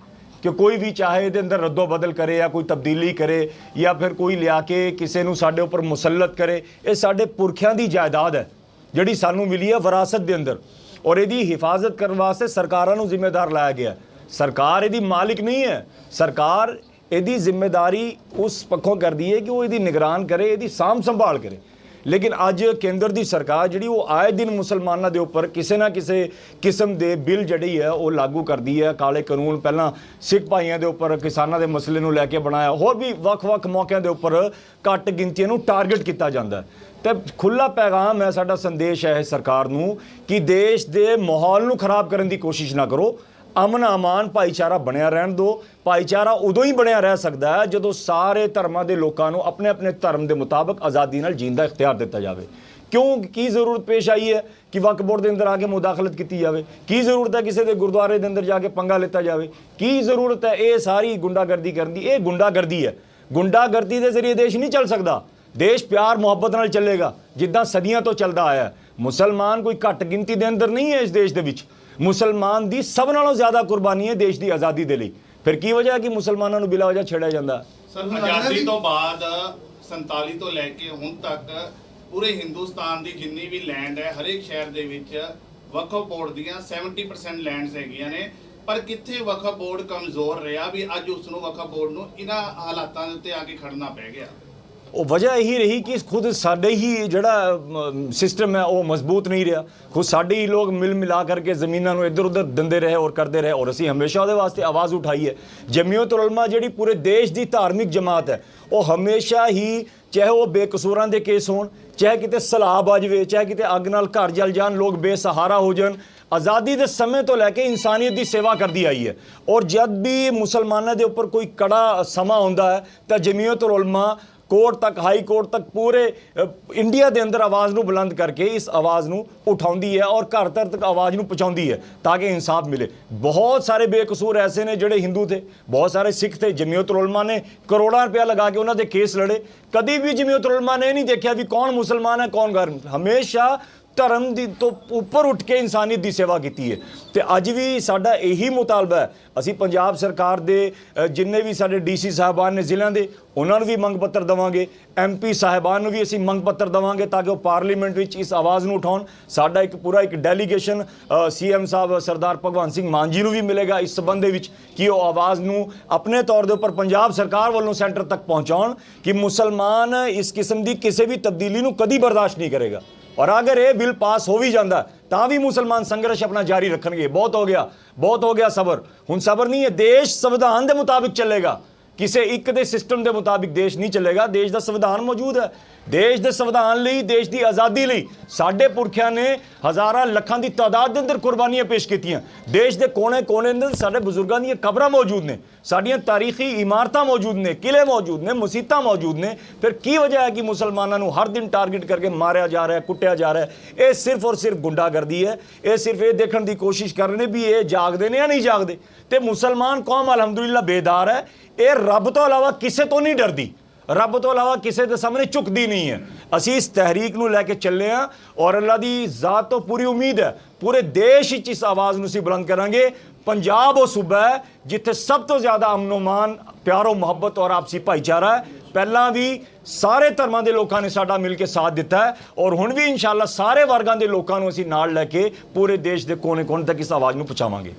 ਕਿ ਕੋਈ ਵੀ ਚਾਹੇ ਇਹਦੇ ਅੰਦਰ ਰੱਦੋ ਬਦਲ ਕਰੇ ਜਾਂ ਕੋਈ ਤਬਦੀਲੀ ਕਰੇ ਜਾਂ ਫਿਰ ਕੋਈ ਲਿਆ ਕੇ ਕਿਸੇ ਨੂੰ ਸਾਡੇ ਉੱਪਰ ਮੁਸਲਤ ਕਰੇ। ਇਹ ਸਾਡੇ ਪੁਰਖਿਆਂ ਦੀ ਜਾਇਦਾਦ ਹੈ, ਜਿਹੜੀ ਸਾਨੂੰ ਮਿਲੀ ਹੈ ਵਿਰਾਸਤ ਦੇ ਅੰਦਰ। ਔਰ ਇਹਦੀ ਹਿਫਾਜ਼ਤ ਕਰਨ ਵਾਸਤੇ ਸਰਕਾਰਾਂ ਨੂੰ ਜ਼ਿੰਮੇਦਾਰ ਲਾਇਆ ਗਿਆ। ਸਰਕਾਰ ਇਹਦੀ ਮਾਲਿਕ ਨਹੀਂ ਹੈ। ਸਰਕਾਰ ਇਹਦੀ ਜ਼ਿੰਮੇਵਾਰੀ ਉਸ ਪੱਖੋਂ ਕਰਦੀ ਹੈ ਕਿ ਉਹ ਇਹਦੀ ਨਿਗਰਾਨ ਕਰੇ, ਇਹਦੀ ਸਾਂਭ ਸੰਭਾਲ ਕਰੇ। ਲੇਕਿਨ ਅੱਜ ਕੇਂਦਰ ਦੀ ਸਰਕਾਰ ਜਿਹੜੀ ਉਹ ਆਏ ਦਿਨ ਮੁਸਲਮਾਨਾਂ ਦੇ ਉੱਪਰ ਕਿਸੇ ਨਾ ਕਿਸੇ ਕਿਸਮ ਦੇ ਬਿੱਲ ਜਿਹੜੀ ਹੈ ਉਹ ਲਾਗੂ ਕਰਦੀ ਹੈ। ਕਾਲੇ ਕਾਨੂੰਨ ਪਹਿਲਾਂ ਸਿੱਖ ਭਾਈਆਂ ਦੇ ਉੱਪਰ, ਕਿਸਾਨਾਂ ਦੇ ਮਸਲੇ ਨੂੰ ਲੈ ਕੇ ਬਣਾਇਆ। ਹੋਰ ਵੀ ਵੱਖ-ਵੱਖ ਮੌਕਿਆਂ ਦੇ ਉੱਪਰ ਘੱਟ ਗਿਣਤੀਆਂ ਨੂੰ ਟਾਰਗੇਟ ਕੀਤਾ ਜਾਂਦਾ ਹੈ। ਤੇ ਖੁੱਲਾ ਪੈਗਾਮ ਹੈ ਸਾਡਾ ਸੰਦੇਸ਼ ਹੈ ਸਰਕਾਰ ਨੂੰ ਕਿ ਦੇਸ਼ ਦੇ ਮਾਹੌਲ ਨੂੰ ਖਰਾਬ ਕਰਨ ਦੀ ਕੋਸ਼ਿਸ਼ ਨਾ ਕਰੋ। ਅਮਨ ਅਮਾਨ ਭਾਈਚਾਰਾ ਬਣਿਆ ਰਹਿਣ ਦਿਓ ਭਾਈਚਾਰਾ ਉਦੋਂ ਹੀ ਬਣਿਆ ਰਹਿ ਸਕਦਾ ਹੈ ਜਦੋਂ ਸਾਰੇ ਧਰਮਾਂ ਦੇ ਲੋਕਾਂ ਨੂੰ ਆਪਣੇ ਆਪਣੇ ਧਰਮ ਦੇ ਮੁਤਾਬਕ ਆਜ਼ਾਦੀ ਨਾਲ ਜੀਣ ਦਾ ਇਖਤਿਆਰ ਦਿੱਤਾ ਜਾਵੇ। ਕਿਉਂ? ਕੀ ਜ਼ਰੂਰਤ ਪੇਸ਼ ਆਈ ਹੈ ਕਿ ਵਕਫ ਬੋਰਡ ਦੇ ਅੰਦਰ ਆ ਕੇ ਮੁਦਾਖਲਤ ਕੀਤੀ ਜਾਵੇ? ਕੀ ਜ਼ਰੂਰਤ ਹੈ ਕਿਸੇ ਦੇ ਗੁਰਦੁਆਰੇ ਦੇ ਅੰਦਰ ਜਾ ਕੇ ਪੰਗਾ ਲਿੱਤਾ ਜਾਵੇ? ਕੀ ਜ਼ਰੂਰਤ ਹੈ ਇਹ ਸਾਰੀ ਗੁੰਡਾਗਰਦੀ ਕਰਨ ਦੀ? ਇਹ ਗੁੰਡਾਗਰਦੀ ਹੈ। ਗੁੰਡਾਗਰਦੀ ਦੇ ਜ਼ਰੀਏ ਦੇਸ਼ ਨਹੀਂ ਚੱਲ ਸਕਦਾ। ਦੇਸ਼ ਪਿਆਰ, ਮੁਹੱਬਤ ਨਾਲ ਚੱਲੇਗਾ, ਜਿੱਦਾਂ ਸਦੀਆਂ ਤੋਂ ਚੱਲਦਾ ਆਇਆ ਮੁਸਲਮਾਨ ਕੋਈ ਘੱਟ ਗਿਣਤੀ ਦੇ ਅੰਦਰ ਨਹੀਂ ਹੈ ਇਸ ਦੇਸ਼ ਦੇ ਵਿੱਚ। ਮੁਸਲਮਾਨ ਦੀ ਸਭ ਨਾਲੋਂ ਜ਼ਿਆਦਾ ਕੁਰਬਾਨੀ ਹੈ ਦੇਸ਼ ਦੀ ਆਜ਼ਾਦੀ ਦੇ ਲਈ। ਫਿਰ ਕੀ ਵਜ੍ਹਾ ਹੈ ਕਿ ਮੁਸਲਮਾਨਾਂ ਨੂੰ ਬਿਲਾ ਵਜ੍ਹਾ ਛੇੜਿਆ ਜਾਂਦਾ? ਸਰ, ਆਜ਼ਾਦੀ ਤੋਂ ਬਾਅਦ 47 ਤੋਂ ਲੈ ਕੇ ਹੁਣ ਤੱਕ ਪੂਰੇ ਹਿੰਦੁਸਤਾਨ ਦੀ ਜਿੰਨੀ ਵੀ ਲੈਂਡ ਹੈ, ਹਰੇਕ ਸ਼ਹਿਰ ਦੇ ਵਿੱਚ ਵਕਫ ਬੋਰਡ ਦੀਆਂ 70% ਲੈਂਡਸ ਹੈਗੀਆਂ ਨੇ। ਪਰ ਕਿੱਥੇ ਵਕਫ ਬੋਰਡ ਕਮਜ਼ੋਰ ਰਿਹਾ ਵੀ ਅੱਜ ਉਸ ਨੂੰ ਵਕਫ ਬੋਰਡ ਨੂੰ ਇਹਨਾਂ ਹਾਲਾਤਾਂ ਦੇ ਉੱਤੇ ਆ ਕੇ ਖੜਨਾ ਪੈ ਗਿਆ? ਉਹ ਵਜ੍ਹਾ ਇਹੀ ਰਹੀ ਕਿ ਖੁਦ ਸਾਡੇ ਹੀ ਜਿਹੜਾ ਸਿਸਟਮ ਹੈ, ਉਹ ਮਜ਼ਬੂਤ ਨਹੀਂ ਰਿਹਾ। ਖੁਦ ਸਾਡੇ ਹੀ ਲੋਕ ਮਿਲ ਮਿਲਾ ਕਰਕੇ ਜ਼ਮੀਨਾਂ ਨੂੰ ਇੱਧਰ ਉੱਧਰ ਦਿੰਦੇ ਰਹੇ ਔਰ ਕਰਦੇ ਰਹੇ ਔਰ ਅਸੀਂ ਹਮੇਸ਼ਾ ਉਹਦੇ ਵਾਸਤੇ ਆਵਾਜ਼ ਉਠਾਈ ਹੈ ਜਮੀਅਤ ਉਲਮਾ ਜਿਹੜੀ ਪੂਰੇ ਦੇਸ਼ ਦੀ ਧਾਰਮਿਕ ਜਮਾਤ ਹੈ, ਉਹ ਹਮੇਸ਼ਾ ਹੀ ਚਾਹੇ ਉਹ ਬੇਕਸੂਰਾਂ ਦੇ ਕੇਸ ਹੋਣ, ਚਾਹੇ ਕਿਤੇ ਸਲਾਬ ਆ ਜਾਵੇ, ਚਾਹੇ ਕਿਤੇ ਅੱਗ ਨਾਲ ਘਰ ਜਲ ਜਾਣ, ਲੋਕ ਬੇਸਹਾਰਾ ਹੋ ਜਾਣ, ਆਜ਼ਾਦੀ ਦੇ ਸਮੇਂ ਤੋਂ ਲੈ ਕੇ ਇਨਸਾਨੀਅਤ ਦੀ ਸੇਵਾ ਕਰਦੀ ਆਈ ਹੈ। ਔਰ ਜਦ ਵੀ ਮੁਸਲਮਾਨਾਂ ਦੇ ਉੱਪਰ ਕੋਈ ਕੜਾ ਸਮਾਂ ਹੁੰਦਾ ਹੈ, ਤਾਂ ਜਮੀਅਤ ਉਲਮਾ ਕੋਰਟ ਤੱਕ, ਹਾਈ ਕੋਰਟ ਤੱਕ ਪੂਰੇ ਇੰਡੀਆ ਦੇ ਅੰਦਰ ਆਵਾਜ਼ ਨੂੰ ਬੁਲੰਦ ਕਰਕੇ ਇਸ ਆਵਾਜ਼ ਨੂੰ ਉਠਾਉਂਦੀ ਹੈ ਔਰ ਘਰ ਘਰ ਤੱਕ ਆਵਾਜ਼ ਨੂੰ ਪਹੁੰਚਾਉਂਦੀ ਹੈ ਤਾਂ ਕਿ ਇਨਸਾਫ ਮਿਲੇ। ਬਹੁਤ ਸਾਰੇ ਬੇਕਸੂਰ ਐਸੇ ਨੇ ਜਿਹੜੇ ਹਿੰਦੂ ਥੇ ਬਹੁਤ ਸਾਰੇ ਸਿੱਖ ਥੇ ਜਮੀਅਤ ਉਲਮਾ ਨੇ ਕਰੋੜਾਂ ਰੁਪਇਆ ਲਗਾ ਕੇ ਉਹਨਾਂ ਦੇ ਕੇਸ ਲੜੇ। ਕਦੀ ਵੀ ਜਮੀਅਤ ਉਲਮਾ ਨੇ ਇਹ ਨਹੀਂ ਦੇਖਿਆ ਵੀ ਕੌਣ ਮੁਸਲਮਾਨ ਹੈ, ਕੌਣ ਗੈਰ ਹਮੇਸ਼ਾ ਧਰਮ ਦੀ ਤੋਂ ਉੱਪਰ ਉੱਠ ਕੇ ਇਨਸਾਨੀਅਤ ਦੀ ਸੇਵਾ ਕੀਤੀ ਹੈ। ਤੇ ਅੱਜ ਵੀ ਸਾਡਾ ਇਹੀ ਮੁਤਾਲਬਾ ਹੈ। ਅਸੀਂ ਪੰਜਾਬ ਸਰਕਾਰ ਦੇ ਜਿੰਨੇ ਵੀ ਸਾਡੇ ਡੀਸੀ ਸਾਹਿਬਾਨ ਨੇ ਜ਼ਿਲ੍ਹਿਆਂ ਦੇ, ਉਹਨਾਂ ਨੂੰ ਵੀ ਮੰਗ ਪੱਤਰ ਦਵਾਂਗੇ। ਐਮਪੀ ਸਾਹਿਬਾਨ ਨੂੰ ਵੀ ਅਸੀਂ ਮੰਗ ਪੱਤਰ ਦਵਾਂਗੇ ਤਾਂ ਕਿ ਉਹ ਪਾਰਲੀਮੈਂਟ ਵਿੱਚ ਇਸ ਆਵਾਜ਼ ਨੂੰ ਉਠਾਉਣ। ਸਾਡਾ ਇੱਕ ਪੂਰਾ ਇੱਕ ਡੈਲੀਗੇਸ਼ਨ ਸੀਐਮ ਸਾਹਿਬ ਸਰਦਾਰ ਭਗਵੰਤ ਸਿੰਘ ਮਾਨ ਜੀ ਨੂੰ ਵੀ ਮਿਲੇਗਾ ਇਸ ਸਬੰਧ ਦੇ ਵਿੱਚ ਕਿ ਉਹ ਆਵਾਜ਼ ਨੂੰ ਆਪਣੇ ਤੌਰ ਦੇ ਉੱਪਰ ਪੰਜਾਬ ਸਰਕਾਰ ਵੱਲੋਂ ਸੈਂਟਰ ਤੱਕ ਪਹੁੰਚਾਉਣ ਕਿ ਮੁਸਲਮਾਨ ਇਸ ਕਿਸਮ ਦੀ ਕਿਸੇ ਵੀ ਤਬਦੀਲੀ ਨੂੰ ਕਦੀ ਬਰਦਾਸ਼ਤ ਨਹੀਂ ਕਰੇਗਾ। ਔਰ ਅਗਰ ਇਹ ਬਿੱਲ ਪਾਸ ਹੋ ਵੀ ਜਾਂਦਾ, ਤਾਂ ਵੀ ਮੁਸਲਮਾਨ ਸੰਘਰਸ਼ ਆਪਣਾ ਜਾਰੀ ਰੱਖਣਗੇ। ਬਹੁਤ ਹੋ ਗਿਆ, ਬਹੁਤ ਹੋ ਗਿਆ ਸਬਰ। ਹੁਣ ਸਬਰ ਨਹੀਂ ਹੈ, ਦੇਸ਼ ਸੰਵਿਧਾਨ ਦੇ ਮੁਤਾਬਿਕ ਚੱਲੇਗਾ। ਕਿਸੇ ਇੱਕ ਦੇ ਸਿਸਟਮ ਦੇ ਮੁਤਾਬਿਕ ਦੇਸ਼ ਨਹੀਂ ਚੱਲੇਗਾ। ਦੇਸ਼ ਦਾ ਸੰਵਿਧਾਨ ਮੌਜੂਦ ਹੈ। ਦੇਸ਼ ਦੇ ਸੰਵਿਧਾਨ ਲਈ, ਦੇਸ਼ ਦੀ ਆਜ਼ਾਦੀ ਲਈ ਸਾਡੇ ਪੁਰਖਿਆਂ ਨੇ ਹਜ਼ਾਰਾਂ ਲੱਖਾਂ ਦੀ ਤਾਦਾਦ ਦੇ ਅੰਦਰ ਕੁਰਬਾਨੀਆਂ ਪੇਸ਼ ਕੀਤੀਆਂ। ਦੇਸ਼ ਦੇ ਕੋਨੇ-ਕੋਨੇ ਅੰਦਰ ਸਾਡੇ ਬਜ਼ੁਰਗਾਂ ਦੀਆਂ ਕਬਰਾਂ ਮੌਜੂਦ ਨੇ। ਸਾਡੀਆਂ ਤਾਰੀਖੀ ਇਮਾਰਤਾਂ ਮੌਜੂਦ ਨੇ ਕਿਲੇ ਮੌਜੂਦ ਨੇ ਮਸਜਿਦਾਂ ਮੌਜੂਦ ਨੇ। ਫਿਰ ਕੀ ਵਜ੍ਹਾ ਹੈ ਕਿ ਮੁਸਲਮਾਨਾਂ ਨੂੰ ਹਰ ਦਿਨ ਟਾਰਗੇਟ ਕਰਕੇ ਮਾਰਿਆ ਜਾ ਰਿਹਾ ਕੁੱਟਿਆ ਜਾ ਰਿਹਾ ਇਹ ਸਿਰਫ ਔਰ ਸਿਰਫ ਗੁੰਡਾਗਰਦੀ ਹੈ। ਇਹ ਸਿਰਫ ਇਹ ਦੇਖਣ ਦੀ ਕੋਸ਼ਿਸ਼ ਕਰ ਰਹੇ ਨੇ ਵੀ ਇਹ ਜਾਗਦੇ ਨੇ ਜਾਂ ਨਹੀਂ ਜਾਗਦੇ। ਤੇ ਮੁਸਲਮਾਨ ਕੌਮ ਅਲਹਮਦੁਲਿਲਾ ਬੇਦਾਰ ਹੈ। ਇਹ ਰੱਬ ਤੋਂ ਇਲਾਵਾ ਕਿਸੇ ਤੋਂ ਨਹੀਂ ਡਰਦੀ। ਰੱਬ ਤੋਂ ਇਲਾਵਾ ਕਿਸੇ ਦੇ ਸਾਹਮਣੇ ਝੁਕਦੀ ਨਹੀਂ ਹੈ। ਅਸੀਂ ਇਸ ਤਹਿਰੀਕ ਨੂੰ ਲੈ ਕੇ ਚੱਲੇ ਹਾਂ ਔਰ ਅੱਲਾ ਦੀ ਜ਼ਾਤ ਤੋਂ ਪੂਰੀ ਉਮੀਦ ਹੈ। ਪੂਰੇ ਦੇਸ਼ ਵਿੱਚ ਇਸ ਆਵਾਜ਼ ਨੂੰ ਅਸੀਂ ਬੁਲੰਦ ਕਰਾਂਗੇ। ਪੰਜਾਬ ਉਹ ਸੂਬਾ ਹੈ ਜਿੱਥੇ ਸਭ ਤੋਂ ਜ਼ਿਆਦਾ ਅਮਨੋਮਾਨ ਪਿਆਰੋ ਮੁਹੱਬਤ ਔਰ ਆਪਸੀ ਭਾਈਚਾਰਾ ਹੈ। ਪਹਿਲਾਂ ਵੀ ਸਾਰੇ ਧਰਮਾਂ ਦੇ ਲੋਕਾਂ ਨੇ ਸਾਡਾ ਮਿਲ ਕੇ ਸਾਥ ਦਿੱਤਾ ਹੈ ਔਰ ਹੁਣ ਵੀ ਇਨਸ਼ਾਅੱਲਾ ਸਾਰੇ ਵਰਗਾਂ ਦੇ ਲੋਕਾਂ ਨੂੰ ਅਸੀਂ ਨਾਲ ਲੈ ਕੇ ਪੂਰੇ ਦੇਸ਼ ਦੇ ਕੋਨੇ-ਕੋਨੇ ਤੱਕ ਇਸ ਆਵਾਜ਼ ਨੂੰ ਪਹੁੰਚਾਵਾਂਗੇ।